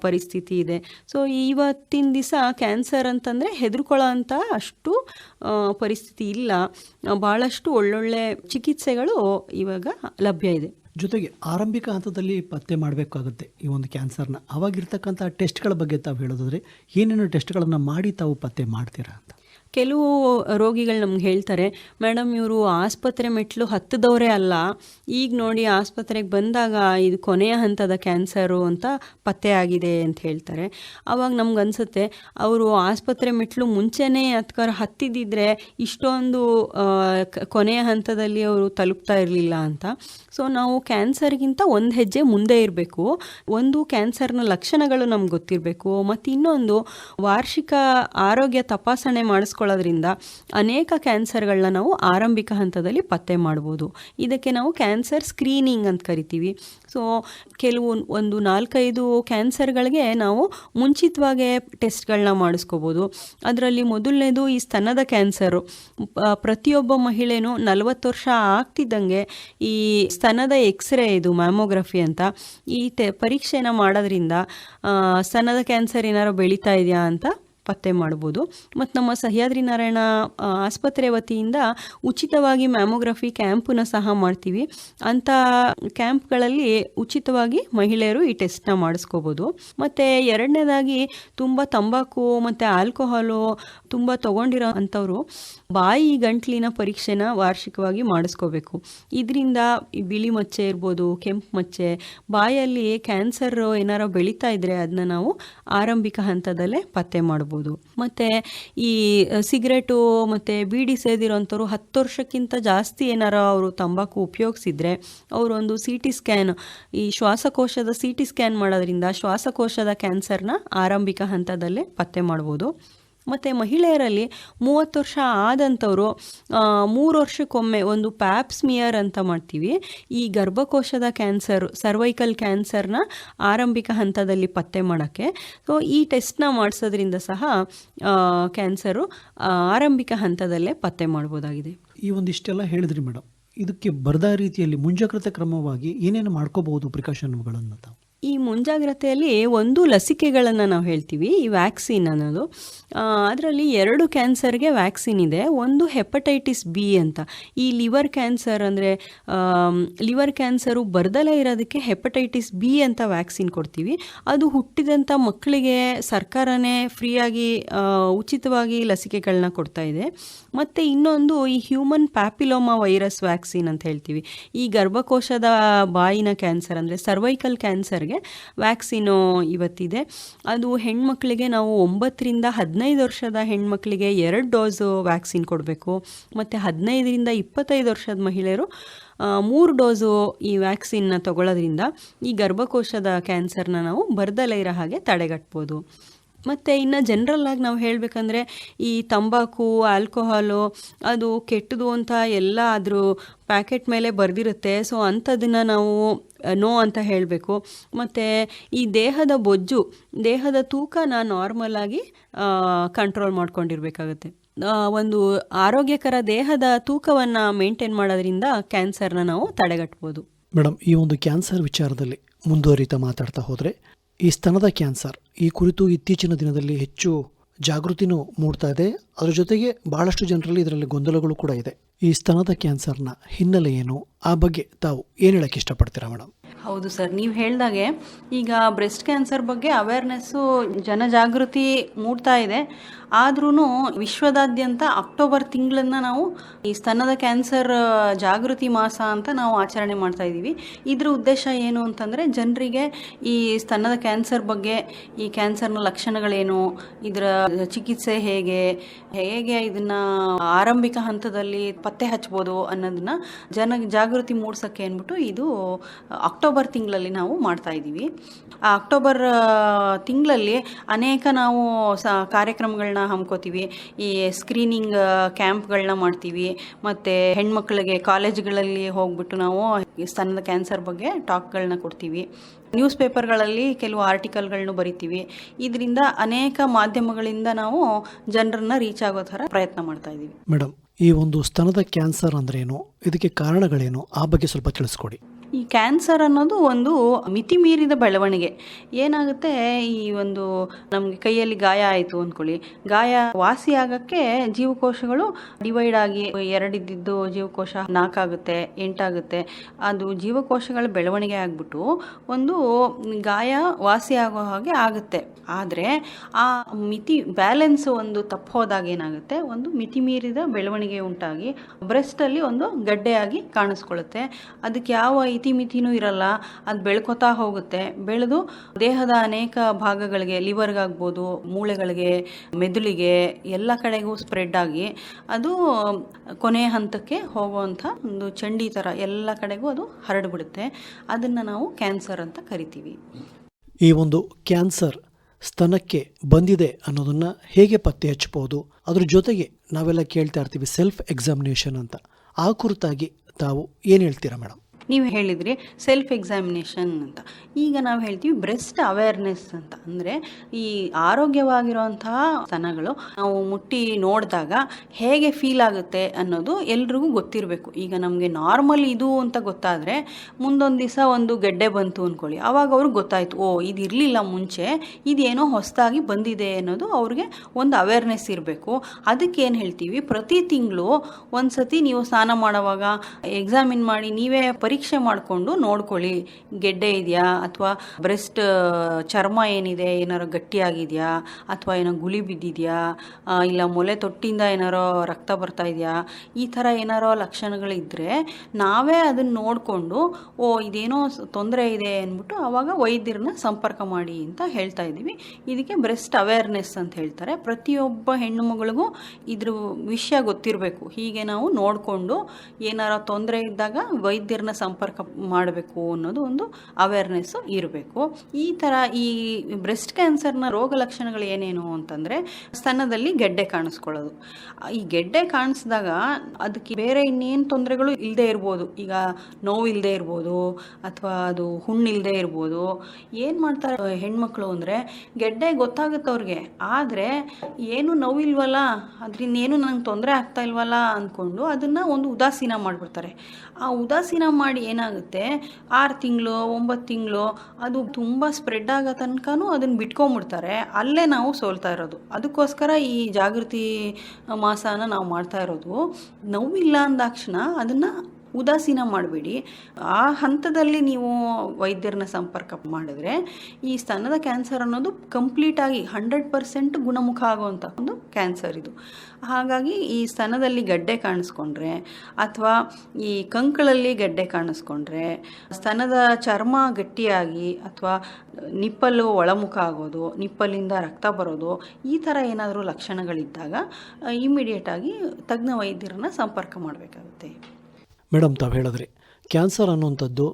ಪರಿಸ್ಥಿತಿ ಇದೆ. ಸೊ ಇವತ್ತಿನ ದಿವಸ ಕ್ಯಾನ್ಸರ್ ಅಂತಂದರೆ ಹೆದರ್ಕೊಳ್ಳೋ ಅಷ್ಟು ಪರಿಸ್ಥಿತಿ ಇಲ್ಲ. ಭಾಳಷ್ಟು ಒಳ್ಳೊಳ್ಳೆ ಚಿಕಿತ್ಸೆಗಳು ಇವಾಗ ಲಭ್ಯ ಇದೆ. ಜೊತೆಗೆ ಆರಂಭಿಕ ಹಂತದಲ್ಲಿ ಪತ್ತೆ ಮಾಡಬೇಕಾಗುತ್ತೆ ಈ ಒಂದು ಕ್ಯಾನ್ಸರ್ನ. ಅವಾಗಿರ್ತಕ್ಕಂಥ ಟೆಸ್ಟ್ಗಳ ಬಗ್ಗೆ ತಾವು ಹೇಳೋದಾದರೆ ಏನೇನು ಟೆಸ್ಟ್ಗಳನ್ನು ಮಾಡಿ ತಾವು ಪತ್ತೆ ಮಾಡ್ತೀರಾ ಅಂತ. ಕೆಲವು ರೋಗಿಗಳು ನಮ್ಗೆ ಹೇಳ್ತಾರೆ, ಮೇಡಮ್, ಇವರು ಆಸ್ಪತ್ರೆ ಮೆಟ್ಲು ಹತ್ತದವರೇ ಅಲ್ಲ. ಈಗ ನೋಡಿ ಆಸ್ಪತ್ರೆಗೆ ಬಂದಾಗ ಇದು ಕೊನೆಯ ಹಂತದ ಕ್ಯಾನ್ಸರು ಅಂತ ಪತ್ತೆ ಆಗಿದೆ ಅಂತ ಹೇಳ್ತಾರೆ. ಆವಾಗ ನಮ್ಗೆ ಅನ್ಸುತ್ತೆ, ಅವರು ಆಸ್ಪತ್ರೆ ಮೆಟ್ಲು ಮುಂಚೆನೇ ಅತ್ಕರ ಹತ್ತಿದ್ದಿದ್ರೆ ಇಷ್ಟೊಂದು ಕೊನೆಯ ಹಂತದಲ್ಲಿ ಅವರು ತಲುಪ್ತಾ ಇರಲಿಲ್ಲ ಅಂತ. ಸೊ, ನಾವು ಕ್ಯಾನ್ಸರ್ಗಿಂತ ಒಂದು ಹೆಜ್ಜೆ ಮುಂದೆ ಇರಬೇಕು. ಒಂದು ಕ್ಯಾನ್ಸರ್ನ ಲಕ್ಷಣಗಳು ನಮ್ಗೆ ಗೊತ್ತಿರಬೇಕು. ಮತ್ತು ಇನ್ನೊಂದು ವಾರ್ಷಿಕ ಆರೋಗ್ಯ ತಪಾಸಣೆ ಮಾಡಿಸ್ಕೊಳ್ಳೋದ್ರಿಂದ ಅನೇಕ ಕ್ಯಾನ್ಸರ್ಗಳನ್ನ ನಾವು ಆರಂಭಿಕ ಹಂತದಲ್ಲಿ ಪತ್ತೆ ಮಾಡ್ಬೋದು. ಇದಕ್ಕೆ ನಾವು ಕ್ಯಾನ್ಸರ್ ಸ್ಕ್ರೀನಿಂಗ್ ಅಂತ ಕರಿತೀವಿ. ಸೊ, ಕೆಲವು ಒಂದು ನಾಲ್ಕೈದು ಕ್ಯಾನ್ಸರ್ಗಳಿಗೆ ನಾವು ಮುಂಚಿತವಾಗೇ ಟೆಸ್ಟ್ಗಳನ್ನ ಮಾಡಿಸ್ಕೋಬೋದು. ಅದರಲ್ಲಿ ಮೊದಲನೇದು ಈ ಸ್ತನದ ಕ್ಯಾನ್ಸರು. ಪ್ರತಿಯೊಬ್ಬ ಮಹಿಳೆನೂ ನಲವತ್ತು ವರ್ಷ ಆಗ್ತಿದ್ದಂಗೆ ಈ ಸ್ತನದ ಎಕ್ಸ್ರೇ ಇದು ಮ್ಯಾಮೋಗ್ರಫಿ ಅಂತ. ಈ ಟೆ ಪರೀಕ್ಷೆನ ಮಾಡೋದ್ರಿಂದ ಸ್ತನದ ಕ್ಯಾನ್ಸರ್ ಏನಾರು ಬೆಳೀತಾ ಇದೆಯಾ ಅಂತ ಪತ್ತೆ ಮಾಡ್ಬೋದು. ಮತ್ತು ನಮ್ಮ ಸಹ್ಯಾದ್ರಿ ನಾರಾಯಣ ಆಸ್ಪತ್ರೆ ವತಿಯಿಂದ ಉಚಿತವಾಗಿ ಮ್ಯಾಮೋಗ್ರಫಿ ಕ್ಯಾಂಪನ್ನು ಸಹ ಮಾಡ್ತೀವಿ. ಅಂಥ ಕ್ಯಾಂಪ್ಗಳಲ್ಲಿ ಉಚಿತವಾಗಿ ಮಹಿಳೆಯರು ಈ ಟೆಸ್ಟ್ನ ಮಾಡಿಸ್ಕೋಬೋದು. ಮತ್ತು ಎರಡನೇದಾಗಿ ತುಂಬ ತಂಬಾಕು ಮತ್ತು ಆಲ್ಕೋಹಾಲು ತುಂಬ ತೊಗೊಂಡಿರೋ ಅಂಥವ್ರು ಬಾಯಿ ಗಂಟ್ಲಿನ ಪರೀಕ್ಷೆನ ವಾರ್ಷಿಕವಾಗಿ ಮಾಡಿಸ್ಕೋಬೇಕು. ಇದರಿಂದ ಬಿಳಿ ಮಚ್ಚೆ ಇರ್ಬೋದು, ಕೆಂಪು ಮಚ್ಚೆ, ಬಾಯಲ್ಲಿ ಕ್ಯಾನ್ಸರ್ ಏನಾರ ಬೆಳೀತಾ ಇದ್ರೆ ಅದನ್ನ ನಾವು ಆರಂಭಿಕ ಹಂತದಲ್ಲೇ ಪತ್ತೆ ಮಾಡ್ಬೋದು. ಮತ್ತು ಈ ಸಿಗರೇಟು ಮತ್ತು ಬೀಡಿ ಸೇದಿರೋಂಥವ್ರು ಹತ್ತು ವರ್ಷಕ್ಕಿಂತ ಜಾಸ್ತಿ ಏನಾರ ಅವರು ತಂಬಾಕು ಉಪಯೋಗಿಸಿದ್ರೆ ಅವರೊಂದು ಸಿ ಟಿ ಸ್ಕ್ಯಾನ್, ಈ ಶ್ವಾಸಕೋಶದ ಸಿ ಟಿ ಸ್ಕ್ಯಾನ್ ಮಾಡೋದ್ರಿಂದ ಶ್ವಾಸಕೋಶದ ಕ್ಯಾನ್ಸರ್ನ ಆರಂಭಿಕ ಹಂತದಲ್ಲೇ ಪತ್ತೆ ಮಾಡ್ಬೋದು. ಮತ್ತು ಮಹಿಳೆಯರಲ್ಲಿ ಮೂವತ್ತು ವರ್ಷ ಆದಂಥವರು ಮೂರು ವರ್ಷಕ್ಕೊಮ್ಮೆ ಒಂದು ಪ್ಯಾಪ್ಸ್ಮಿಯರ್ ಅಂತ ಮಾಡ್ತೀವಿ. ಈ ಗರ್ಭಕೋಶದ ಕ್ಯಾನ್ಸರ್, ಸರ್ವೈಕಲ್ ಕ್ಯಾನ್ಸರ್ನ ಆರಂಭಿಕ ಹಂತದಲ್ಲಿ ಪತ್ತೆ ಮಾಡೋಕ್ಕೆ. ಸೊ ಈ ಟೆಸ್ಟ್ನ ಮಾಡಿಸೋದ್ರಿಂದ ಸಹ ಕ್ಯಾನ್ಸರು ಆರಂಭಿಕ ಹಂತದಲ್ಲೇ ಪತ್ತೆ ಮಾಡ್ಬೋದಾಗಿದೆ. ಈ ಒಂದಿಷ್ಟೆಲ್ಲ ಹೇಳಿದ್ರಿ ಮೇಡಮ್ ಇದಕ್ಕೆ ಬರದ ರೀತಿಯಲ್ಲಿ ಮುಂಜಾಗ್ರತೆ ಕ್ರಮವಾಗಿ ಏನೇನು ಮಾಡ್ಕೋಬಹುದು ಪ್ರಿಕಾಷನ್ಗಳನ್ನು ತಾವು? ಈ ಮುಂಜಾಗ್ರತೆಯಲ್ಲಿ ಒಂದು ಲಸಿಕೆಗಳನ್ನು ನಾವು ಹೇಳ್ತೀವಿ, ಈ ವ್ಯಾಕ್ಸಿನ್ ಅನ್ನೋದು. ಅದರಲ್ಲಿ ಎರಡು ಕ್ಯಾನ್ಸರ್ಗೆ ವ್ಯಾಕ್ಸಿನ್ ಇದೆ, ಒಂದು ಹೆಪಟೈಟಿಸ್ ಬಿ ಅಂತ. ಈ ಲಿವರ್ ಕ್ಯಾನ್ಸರ್ ಅಂದರೆ ಲಿವರ್ ಕ್ಯಾನ್ಸರು ಬರ್ದಲೇ ಇರೋದಕ್ಕೆ ಹೆಪಟೈಟಿಸ್ ಬಿ ಅಂತ ವ್ಯಾಕ್ಸಿನ್ ಕೊಡ್ತೀವಿ. ಅದು ಹುಟ್ಟಿದಂಥ ಮಕ್ಕಳಿಗೆ ಸರ್ಕಾರನೇ ಫ್ರೀಯಾಗಿ ಉಚಿತವಾಗಿ ಲಸಿಕೆಗಳನ್ನ ಕೊಡ್ತಾ ಇದೆ. ಮತ್ತು ಇನ್ನೊಂದು ಈ ಹ್ಯೂಮನ್ ಪ್ಯಾಪಿಲೋಮಾ ವೈರಸ್ ವ್ಯಾಕ್ಸಿನ್ ಅಂತ ಹೇಳ್ತೀವಿ. ಈ ಗರ್ಭಕೋಶದ ಬಾಯಿನ ಕ್ಯಾನ್ಸರ್ ಅಂದರೆ ಸರ್ವೈಕಲ್ ಕ್ಯಾನ್ಸರ್ಗೆ ವ್ಯಾಕ್ಸಿನು ಇವತ್ತಿದೆ. ಅದು ಹೆಣ್ಮಕ್ಳಿಗೆ ನಾವು ಒಂಬತ್ತರಿಂದ ಹದಿನೈದು ವರ್ಷದ ಹೆಣ್ಮಕ್ಳಿಗೆ ಎರಡು ಡೋಸು ವ್ಯಾಕ್ಸಿನ್ ಕೊಡಬೇಕು. ಮತ್ತು ಹದಿನೈದರಿಂದ ಇಪ್ಪತ್ತೈದು ವರ್ಷದ ಮಹಿಳೆಯರು ಮೂರು ಡೋಸು ಈ ವ್ಯಾಕ್ಸಿನ್ನ ತಗೊಳ್ಳೋದ್ರಿಂದ ಈ ಗರ್ಭಕೋಶದ ಕ್ಯಾನ್ಸರ್ನ ನಾವು ಬರ್ದಲೇ ಇರೋ ಹಾಗೆ ತಡೆಗಟ್ಬೋದು. ಮತ್ತು ಇನ್ನು ಜನರಲ್ ಆಗಿ ನಾವು ಹೇಳಬೇಕಂದ್ರೆ ಈ ತಂಬಾಕು ಆಲ್ಕೋಹಾಲು ಅದು ಕೆಟ್ಟದು ಅಂತ ಎಲ್ಲ ಅದ್ರ ಪ್ಯಾಕೆಟ್ ಮೇಲೆ ಬರೆದಿರುತ್ತೆ. ಸೊ ಅಂಥದನ್ನು ನಾವು ನೋ ಅಂತ ಹೇಳಬೇಕು. ಮತ್ತು ಈ ದೇಹದ ಬೊಜ್ಜು, ದೇಹದ ತೂಕನ ನಾರ್ಮಲಾಗಿ ಕಂಟ್ರೋಲ್ ಮಾಡ್ಕೊಂಡಿರ್ಬೇಕಾಗುತ್ತೆ. ಒಂದು ಆರೋಗ್ಯಕರ ದೇಹದ ತೂಕವನ್ನು ಮೇಂಟೈನ್ ಮಾಡೋದ್ರಿಂದ ಕ್ಯಾನ್ಸರ್ನ ನಾವು ತಡೆಗಟ್ಬೋದು. ಮೇಡಮ್ ಈ ಒಂದು ಕ್ಯಾನ್ಸರ್ ವಿಚಾರದಲ್ಲಿ ಮುಂದುವರಿತಾ ಮಾತಾಡ್ತಾ ಹೋದರೆ ಈ ಸ್ತನದ ಕ್ಯಾನ್ಸರ್ ಈ ಕುರಿತು ಇತ್ತೀಚಿನ ದಿನದಲ್ಲಿ ಹೆಚ್ಚು ಜಾಗೃತಿನೂ ಮೂಡ್ತಾ ಇದೆ. ಅದರ ಜೊತೆಗೆ ಬಹಳಷ್ಟು ಜನರಲ್ಲಿ ಇದರಲ್ಲಿ ಗೊಂದಲಗಳು ಕೂಡ ಇದೆ. ಈ ಸ್ತನದ ಕ್ಯಾನ್ಸರ್ನ ಹಿನ್ನೆಲೆ ಏನು? ಆ ಬಗ್ಗೆ ತಾವು ಏನು ಹೇಳಕ್ಕೆ ಇಷ್ಟಪಡ್ತೀರಾ ಮೇಡಮ್ ಹೌದು ಸರ್, ನೀವು ಹೇಳ್ದಾಗೆ ಈಗ ಬ್ರೆಸ್ಟ್ ಕ್ಯಾನ್ಸರ್ ಬಗ್ಗೆ ಅವೇರ್ನೆಸ್ಸು ಜನಜಾಗೃತಿ ಮೂಡ್ತಾ ಇದೆ. ಆದ್ರೂ ವಿಶ್ವದಾದ್ಯಂತ ಅಕ್ಟೋಬರ್ ತಿಂಗಳನ್ನ ನಾವು ಈ ಸ್ತನದ ಕ್ಯಾನ್ಸರ್ ಜಾಗೃತಿ ಮಾಸ ಅಂತ ನಾವು ಆಚರಣೆ ಮಾಡ್ತಾ ಇದ್ದೀವಿ ಇದ್ರ ಉದ್ದೇಶ ಏನು ಅಂತಂದರೆ ಜನರಿಗೆ ಈ ಸ್ತನದ ಕ್ಯಾನ್ಸರ್ ಬಗ್ಗೆ ಈ ಕ್ಯಾನ್ಸರ್ನ ಲಕ್ಷಣಗಳೇನು, ಇದರ ಚಿಕಿತ್ಸೆ ಹೇಗೆ ಹೇಗೆ ಇದನ್ನ ಆರಂಭಿಕ ಹಂತದಲ್ಲಿ ಪತ್ತೆ ಹಚ್ಬೋದು ಅನ್ನೋದನ್ನ ಜನ ಜಾಗೃತಿ ಮೂಡ್ಸೋಕ್ಕೆ ಅಂದ್ಬಿಟ್ಟು ಇದು ಅಕ್ಟೋಬರ್ ತಿಂಗಳಲ್ಲಿ ನಾವು ಮಾಡ್ತಾ ಇದ್ದೀವಿ. ಆ ಅಕ್ಟೋಬರ್ ತಿಂಗಳಲ್ಲಿ ಅನೇಕ ನಾವು ಕಾರ್ಯಕ್ರಮಗಳನ್ನ ಹಮ್ಕೋತೀವಿ. ಈ ಸ್ಕ್ರೀನಿಂಗ್ ಕ್ಯಾಂಪ್ಗಳನ್ನ ಮಾಡ್ತೀವಿ. ಮತ್ತು ಹೆಣ್ಮಕ್ಳಿಗೆ ಕಾಲೇಜ್ಗಳಲ್ಲಿ ಹೋಗ್ಬಿಟ್ಟು ನಾವು ಸ್ತನದ ಕ್ಯಾನ್ಸರ್ ಬಗ್ಗೆ ಟಾಕ್ಗಳನ್ನ ಕೊಡ್ತೀವಿ. ನ್ಯೂಸ್ ಪೇಪರ್ಗಳಲ್ಲಿ ಕೆಲವು ಆರ್ಟಿಕಲ್ಗಳನ್ನು ಬರಿತೀವಿ. ಇದರಿಂದ ಅನೇಕ ಮಾಧ್ಯಮಗಳಿಂದ ನಾವು ಜನರನ್ನ ರೀಚ್ ಆಗೋ ಥರ ಪ್ರಯತ್ನ ಮಾಡ್ತಾ ಇದ್ದೀವಿ. ಮೇಡಮ್ ಈ ಒಂದು ಸ್ತನದ ಕ್ಯಾನ್ಸರ್ ಅಂದ್ರೇನು? ಇದಕ್ಕೆ ಕಾರಣಗಳೇನು? ಆ ಬಗ್ಗೆ ಸ್ವಲ್ಪ ತಿಳಿಸ್ಕೊಡಿ. ಈ ಕ್ಯಾನ್ಸರ್ ಅನ್ನೋದು ಒಂದು ಮಿತಿ ಮೀರಿದ ಬೆಳವಣಿಗೆ. ಏನಾಗುತ್ತೆ? ಈ ಒಂದು ನಮಗೆ ಕೈಯಲ್ಲಿ ಗಾಯ ಆಯಿತು ಅಂದ್ಕೊಳ್ಳಿ. ಗಾಯ ವಾಸಿ ಆಗಕ್ಕೆ ಜೀವಕೋಶಗಳು ಡಿವೈಡ್ ಆಗಿ ಎರಡಿದ್ದು ಜೀವಕೋಶ ನಾಲ್ಕಾಗುತ್ತೆ, ಎಂಟಾಗುತ್ತೆ. ಅದು ಜೀವಕೋಶಗಳ ಬೆಳವಣಿಗೆ ಆಗಿಬಿಟ್ಟು ಒಂದು ಗಾಯ ವಾಸಿ ಆಗೋ ಹಾಗೆ ಆಗುತ್ತೆ. ಆದರೆ ಆ ಮಿತಿ ಬ್ಯಾಲೆನ್ಸ್ ಒಂದು ತಪ್ಪು ಹೋದಾಗ ಏನಾಗುತ್ತೆ? ಒಂದು ಮಿತಿ ಮೀರಿದ ಬೆಳವಣಿಗೆ ಉಂಟಾಗಿ ಬ್ರೆಸ್ಟಲ್ಲಿ ಒಂದು ಗಡ್ಡೆಯಾಗಿ ಕಾಣಿಸ್ಕೊಳ್ಳುತ್ತೆ. ಅದಕ್ಕೆ ಯಾವ ಇತಿಮಿತಿನೂ ಇರಲ್ಲ, ಅದು ಬೆಳ್ಕೊತಾ ಹೋಗುತ್ತೆ. ಬೆಳೆದು ದೇಹದ ಅನೇಕ ಭಾಗಗಳಿಗೆ, ಲಿವರ್ಗಾಗ್ಬೋದು, ಮೂಳೆಗಳಿಗೆ, ಮೆದುಳಿಗೆ, ಎಲ್ಲ ಕಡೆಗೂ ಸ್ಪ್ರೆಡ್ ಆಗಿ ಅದು, ಕೊನೆ ಹಂತಕ್ಕೆ ಹೋಗುವಂಥ ಒಂದು ಚಂಡಿ ಥರ ಎಲ್ಲ ಕಡೆಗೂ ಅದು ಹರಡಿಬಿಡುತ್ತೆ. ಅದನ್ನು ನಾವು ಕ್ಯಾನ್ಸರ್ ಅಂತ ಕರಿತೀವಿ. ಈ ಒಂದು ಕ್ಯಾನ್ಸರ್ ಸ್ತನಕ್ಕೆ ಬಂದಿದೆ ಅನ್ನೋದನ್ನು ಹೇಗೆ ಪತ್ತೆ ಹಚ್ಚಬಹುದು? ಅದ್ರ ಜೊತೆಗೆ ನಾವೆಲ್ಲ ಕೇಳ್ತಾ ಇರ್ತೀವಿ ಸೆಲ್ಫ್ ಎಕ್ಸಾಮಿನೇಷನ್ ಅಂತ. ಆ ಕುರಿತಾಗಿ ತಾವು ಏನು ಹೇಳ್ತೀರಾ ಮೇಡಮ್ ನೀವು ಹೇಳಿದ್ರಿ ಸೆಲ್ಫ್ ಎಕ್ಸಾಮಿನೇಷನ್ ಅಂತ. ಈಗ ನಾವು ಹೇಳ್ತೀವಿ ಬ್ರೆಸ್ಟ್ ಅವೇರ್ನೆಸ್ ಅಂತ. ಅಂದರೆ ಈ ಆರೋಗ್ಯವಾಗಿರುವಂತಹ ಸ್ತನಗಳು ನಾವು ಮುಟ್ಟಿ ನೋಡಿದಾಗ ಹೇಗೆ ಫೀಲ್ ಆಗುತ್ತೆ ಅನ್ನೋದು ಎಲ್ರಿಗೂ ಗೊತ್ತಿರಬೇಕು. ಈಗ ನಮಗೆ ನಾರ್ಮಲ್ ಇದು ಅಂತ ಗೊತ್ತಾದರೆ ಮುಂದೊಂದು ದಿವಸ ಒಂದು ಗೆಡ್ಡೆ ಬಂತು ಅಂದ್ಕೊಳ್ಳಿ ಆವಾಗ ಅವ್ರಿಗೆ ಗೊತ್ತಾಯಿತು, ಓ, ಇದು ಇರಲಿಲ್ಲ ಮುಂಚೆ, ಇದೇನೋ ಹೊಸದಾಗಿ ಬಂದಿದೆ ಅನ್ನೋದು ಅವ್ರಿಗೆ ಒಂದು ಅವೇರ್ನೆಸ್ ಇರಬೇಕು. ಅದಕ್ಕೆ ಏನು ಹೇಳ್ತೀವಿ, ಪ್ರತಿ ತಿಂಗಳು ಒಂದು ಸತಿ ನೀವು ಸ್ನಾನ ಮಾಡುವಾಗ ಎಕ್ಸಾಮಿನ್ ಮಾಡಿ, ನೀವೇ ಪರೀಕ್ಷೆ ಮಾಡಿಕೊಂಡು ನೋಡ್ಕೊಳ್ಳಿ. ಗೆಡ್ಡೆ ಇದೆಯಾ? ಅಥವಾ ಬ್ರೆಸ್ಟ್, ಚರ್ಮ ಏನಿದೆ? ಏನಾರು ಗಟ್ಟಿಯಾಗಿದೆಯಾ? ಅಥವಾ ಏನೋ ಗುಳಿ ಬಿದ್ದಿದೆಯಾ? ಇಲ್ಲ ಮೊಲೆ ತೊಟ್ಟಿಂದ ಏನಾರೋ ರಕ್ತ ಬರ್ತಾ ಇದೆಯಾ? ಈ ಥರ ಏನಾರೋ ಲಕ್ಷಣಗಳಿದ್ದರೆ ನಾವೇ ಅದನ್ನು ನೋಡಿಕೊಂಡು, ಓ, ಇದೇನೋ ತೊಂದರೆ ಇದೆ ಅಂದ್ಬಿಟ್ಟು ಆವಾಗ ವೈದ್ಯರನ್ನ ಸಂಪರ್ಕ ಮಾಡಿ ಅಂತ ಹೇಳ್ತಾ ಇದ್ದೀವಿ. ಇದಕ್ಕೆ ಬ್ರೆಸ್ಟ್ ಅವೇರ್ನೆಸ್ ಅಂತ ಹೇಳ್ತಾರೆ. ಪ್ರತಿಯೊಬ್ಬ ಹೆಣ್ಣು ಮಗಳಿಗೂ ಇದ್ರ ವಿಷಯ ಗೊತ್ತಿರಬೇಕು. ಹೀಗೆ ನಾವು ನೋಡಿಕೊಂಡು ಏನಾರ ತೊಂದರೆ ಇದ್ದಾಗ ವೈದ್ಯರನ್ನ ಸಂಪರ್ಕ ಮಾಡಬೇಕು ಅನ್ನೋದು ಒಂದು ಅವೇರ್ನೆಸ್ಸು ಇರಬೇಕು. ಈ ಥರ ಈ ಬ್ರೆಸ್ಟ್ ಕ್ಯಾನ್ಸರ್ನ ರೋಗ ಲಕ್ಷಣಗಳು ಏನೇನು ಅಂತಂದರೆ ಸ್ತನದಲ್ಲಿ ಗೆಡ್ಡೆ ಕಾಣಿಸ್ಕೊಳ್ಳೋದು. ಈ ಗೆಡ್ಡೆ ಕಾಣಿಸಿದಾಗ ಅದಕ್ಕೆ ಬೇರೆ ಇನ್ನೇನು ತೊಂದರೆಗಳು ಇಲ್ಲದೆ ಇರ್ಬೋದು. ಈಗ ನೋವು ಇಲ್ಲದೆ ಇರ್ಬೋದು ಅಥವಾ ಅದು ಹುಣ್ಣಿಲ್ಲದೆ ಇರ್ಬೋದು. ಏನು ಮಾಡ್ತಾರೆ ಹೆಣ್ಮಕ್ಳು ಅಂದರೆ ಗೆಡ್ಡೆ ಗೊತ್ತಾಗುತ್ತೆ ಅವ್ರಿಗೆ. ಆದರೆ ಏನು ನೋವಿಲ್ವಲ್ಲ ಅದರಿಂದ ಏನು ನನಗೆ ತೊಂದರೆ ಆಗ್ತಾ ಇಲ್ವಲ್ಲ ಅಂದ್ಕೊಂಡು ಅದನ್ನು ಒಂದು ಉದಾಸೀನ ಮಾಡಿಬಿಡ್ತಾರೆ. ಆ ಉದಾಸೀನ ಮಾಡಿ ಮಾಡಿ ಏನಾಗುತ್ತೆ? ಆರು ತಿಂಗಳು, ಒಂಬತ್ತು ತಿಂಗಳು, ಅದು ತುಂಬ ಸ್ಪ್ರೆಡ್ ಆಗೋ ತನಕನೂ ಅದನ್ನು ಬಿಟ್ಕೊಂಬಿಡ್ತಾರೆ. ಅಲ್ಲೇ ನಾವು ಸೋಲ್ತಾ ಇರೋದು. ಅದಕ್ಕೋಸ್ಕರ ಈ ಜಾಗೃತಿ ಮಾಸನ ನಾವು ಮಾಡ್ತಾ ಇರೋದು. ನೋವಿಲ್ಲ ಅಂದಾಕ್ಷಣ ಅದನ್ನು ಉದಾಸೀನ ಮಾಡಬೇಡಿ. ಆ ಹಂತದಲ್ಲಿ ನೀವು ವೈದ್ಯರನ್ನ ಸಂಪರ್ಕ ಮಾಡಿದ್ರೆ ಈ ಸ್ತನದ ಕ್ಯಾನ್ಸರ್ ಅನ್ನೋದು ಕಂಪ್ಲೀಟಾಗಿ ಹಂಡ್ರೆಡ್ ಪರ್ಸೆಂಟ್ ಗುಣಮುಖ ಆಗುವಂಥ ಒಂದು ಕ್ಯಾನ್ಸರ್ ಇದು. ಹಾಗಾಗಿ ಈ ಸ್ತನದಲ್ಲಿ ಗಡ್ಡೆ ಕಾಣಿಸ್ಕೊಂಡ್ರೆ ಅಥವಾ ಈ ಕಂಕಳಲ್ಲಿ ಗಡ್ಡೆ ಕಾಣಿಸ್ಕೊಂಡ್ರೆ ಸ್ತನದ ಚರ್ಮ ಗಟ್ಟಿಯಾಗಿ ಅಥವಾ ನಿಪ್ಪಲ್ಲು ಒಳಮುಖ ಆಗೋದು ನಿಪ್ಪಲ್ಲಿಂದ ರಕ್ತ ಬರೋದು ಈ ಥರ ಏನಾದರೂ ಲಕ್ಷಣಗಳಿದ್ದಾಗ ಇಮಿಡಿಯೇಟಾಗಿ ತಜ್ಞ ವೈದ್ಯರನ್ನ ಸಂಪರ್ಕ ಮಾಡಬೇಕಾಗುತ್ತೆ. ಮೇಡಮ್ ತಾವು ಹೇಳಿದ್ರಿ. ಕ್ಯಾನ್ಸರ್ ಅನ್ನುವಂಥದ್ದು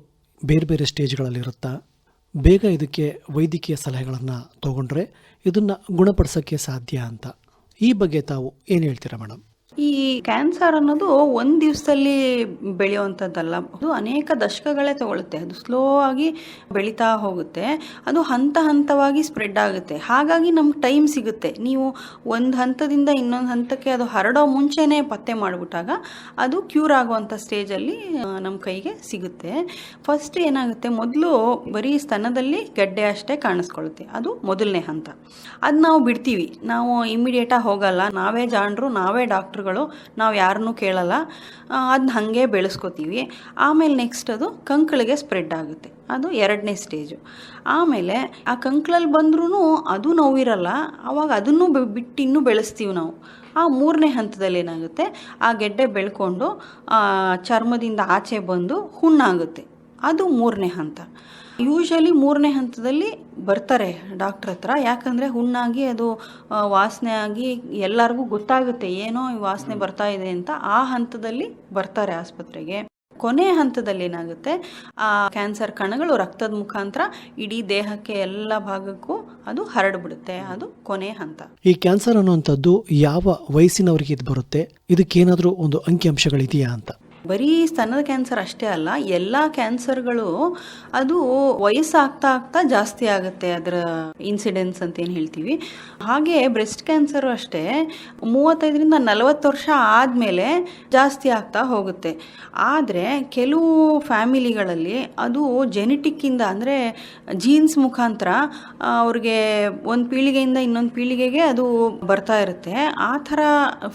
ಬೇರೆ ಬೇರೆ ಸ್ಟೇಜ್ಗಳಲ್ಲಿರುತ್ತಾ? ಬೇಗ ಇದಕ್ಕೆ ವೈದ್ಯಕೀಯ ಸಲಹೆಗಳನ್ನು ತಗೊಂಡ್ರೆ ಇದನ್ನು ಗುಣಪಡಿಸೋಕ್ಕೆ ಸಾಧ್ಯ ಅಂತ. ಈ ಬಗ್ಗೆ ತಾವು ಏನು ಹೇಳ್ತೀರಾ ಮೇಡಮ್ ಈ ಕ್ಯಾನ್ಸರ್ ಅನ್ನೋದು ಒಂದು ದಿವಸದಲ್ಲಿ ಬೆಳೆಯುವಂಥದ್ದಲ್ಲ ಅದು ಅನೇಕ ದಶಕಗಳೇ ತಗೊಳುತ್ತೆ. ಅದು ಸ್ಲೋ ಆಗಿ ಬೆಳೀತಾ ಹೋಗುತ್ತೆ. ಅದು ಹಂತ ಹಂತವಾಗಿ ಸ್ಪ್ರೆಡ್ ಆಗುತ್ತೆ. ಹಾಗಾಗಿ ನಮ್ಗೆ ಟೈಮ್ ಸಿಗುತ್ತೆ. ನೀವು ಒಂದು ಹಂತದಿಂದ ಇನ್ನೊಂದು ಹಂತಕ್ಕೆ ಅದು ಹರಡೋ ಮುಂಚೆನೇ ಪತ್ತೆ ಮಾಡಿಬಿಟ್ಟಾಗ ಅದು ಕ್ಯೂರ್ ಆಗುವಂಥ ಸ್ಟೇಜಲ್ಲಿ ನಮ್ಮ ಕೈಗೆ ಸಿಗುತ್ತೆ. ಫಸ್ಟ್ ಏನಾಗುತ್ತೆ? ಮೊದಲು ಬರೀ ಸ್ತನದಲ್ಲಿ ಗಡ್ಡೆ ಅಷ್ಟೇ ಕಾಣಿಸ್ಕೊಳ್ಳುತ್ತೆ ಅದು ಮೊದಲನೇ ಹಂತ. ಅದು ನಾವು ಬಿಡ್ತೀವಿ. ನಾವು ಇಮ್ಮಿಡಿಯೇಟಾಗಿ ಹೋಗಲ್ಲ. ನಾವೇ ಜಾಣರು, ನಾವೇ ಡಾಕ್ಟ್ರುಗಳು ನಾವು ಯಾರನ್ನೂ ಕೇಳಲ್ಲ. ಅದನ್ನ ಹಾಗೆ ಬೆಳೆಸ್ಕೋತೀವಿ. ಆಮೇಲೆ ನೆಕ್ಸ್ಟ್ ಅದು ಕಂಕಳಿಗೆ ಸ್ಪ್ರೆಡ್ ಆಗುತ್ತೆ. ಅದು ಎರಡನೇ ಸ್ಟೇಜು ಆಮೇಲೆ ಆ ಕಂಕ್ಳಲ್ಲಿ ಬಂದ್ರೂ ಅದು ನೋವಿರಲ್ಲ. ಆವಾಗ ಅದನ್ನು ಬಿಟ್ಟು ಇನ್ನೂ ಬೆಳೆಸ್ತೀವಿ ನಾವು. ಆ ಮೂರನೇ ಹಂತದಲ್ಲಿ ಏನಾಗುತ್ತೆ? ಆ ಗೆಡ್ಡೆ ಬೆಳ್ಕೊಂಡು ಚರ್ಮದಿಂದ ಆಚೆ ಬಂದು ಹುಣ್ಣಾಗುತ್ತೆ. ಅದು ಮೂರನೇ ಹಂತ. ಯೂಶಲಿ ಮೂರನೇ ಹಂತದಲ್ಲಿ ಬರ್ತಾರೆ ಡಾಕ್ಟ್ರ್ ಹತ್ರ. ಯಾಕಂದರೆ ಹುಣ್ಣಾಗಿ ಅದು ವಾಸನೆ ಆಗಿ ಎಲ್ಲರಿಗೂ ಗೊತ್ತಾಗುತ್ತೆ ಏನೋ ಈ ವಾಸನೆ ಬರ್ತಾ ಇದೆ ಅಂತ. ಆ ಹಂತದಲ್ಲಿ ಬರ್ತಾರೆ ಆಸ್ಪತ್ರೆಗೆ. ಕೊನೆ ಹಂತದಲ್ಲಿ ಏನಾಗುತ್ತೆ, ಆ ಕ್ಯಾನ್ಸರ್ ಕಣಗಳು ರಕ್ತದ ಮುಖಾಂತರ ಇಡೀ ದೇಹಕ್ಕೆ ಎಲ್ಲ ಭಾಗಕ್ಕೂ ಅದು ಹರಡ್ಬಿಡುತ್ತೆ. ಅದು ಕೊನೆ ಹಂತ. ಈ ಕ್ಯಾನ್ಸರ್ ಅನ್ನುವಂಥದ್ದು ಯಾವ ವಯಸ್ಸಿನವರಿಗೆ ಇದು ಬರುತ್ತೆ? ಇದಕ್ಕೇನಾದರೂ ಒಂದು ಅಂಕಿಅಂಶಗಳಿದೆಯಾ ಅಂತ. ಬರೀ ಸ್ತನದ ಕ್ಯಾನ್ಸರ್ ಅಷ್ಟೇ ಅಲ್ಲ, ಎಲ್ಲ ಕ್ಯಾನ್ಸರ್ಗಳು ಅದು ವಯಸ್ಸಾಗ್ತಾ ಆಗ್ತಾ ಜಾಸ್ತಿ ಆಗುತ್ತೆ ಅದರ ಇನ್ಸಿಡೆನ್ಸ್ ಅಂತ ಏನು ಹೇಳ್ತೀವಿ. ಹಾಗೆ ಬ್ರೆಸ್ಟ್ ಕ್ಯಾನ್ಸರು ಅಷ್ಟೇ, ಮೂವತ್ತೈದರಿಂದ ನಲವತ್ತು ವರ್ಷ ಆದಮೇಲೆ ಜಾಸ್ತಿ ಆಗ್ತಾ ಹೋಗುತ್ತೆ. ಆದರೆ ಕೆಲವು ಫ್ಯಾಮಿಲಿಗಳಲ್ಲಿ ಅದು ಜೆನೆಟಿಕ್ಕಿಂದ ಅಂದರೆ ಜೀನ್ಸ್ ಮುಖಾಂತರ ಅವ್ರಿಗೆ ಒಂದು ಪೀಳಿಗೆಯಿಂದ ಇನ್ನೊಂದು ಪೀಳಿಗೆಗೆ ಅದು ಬರ್ತಾ ಇರುತ್ತೆ. ಆ ಥರ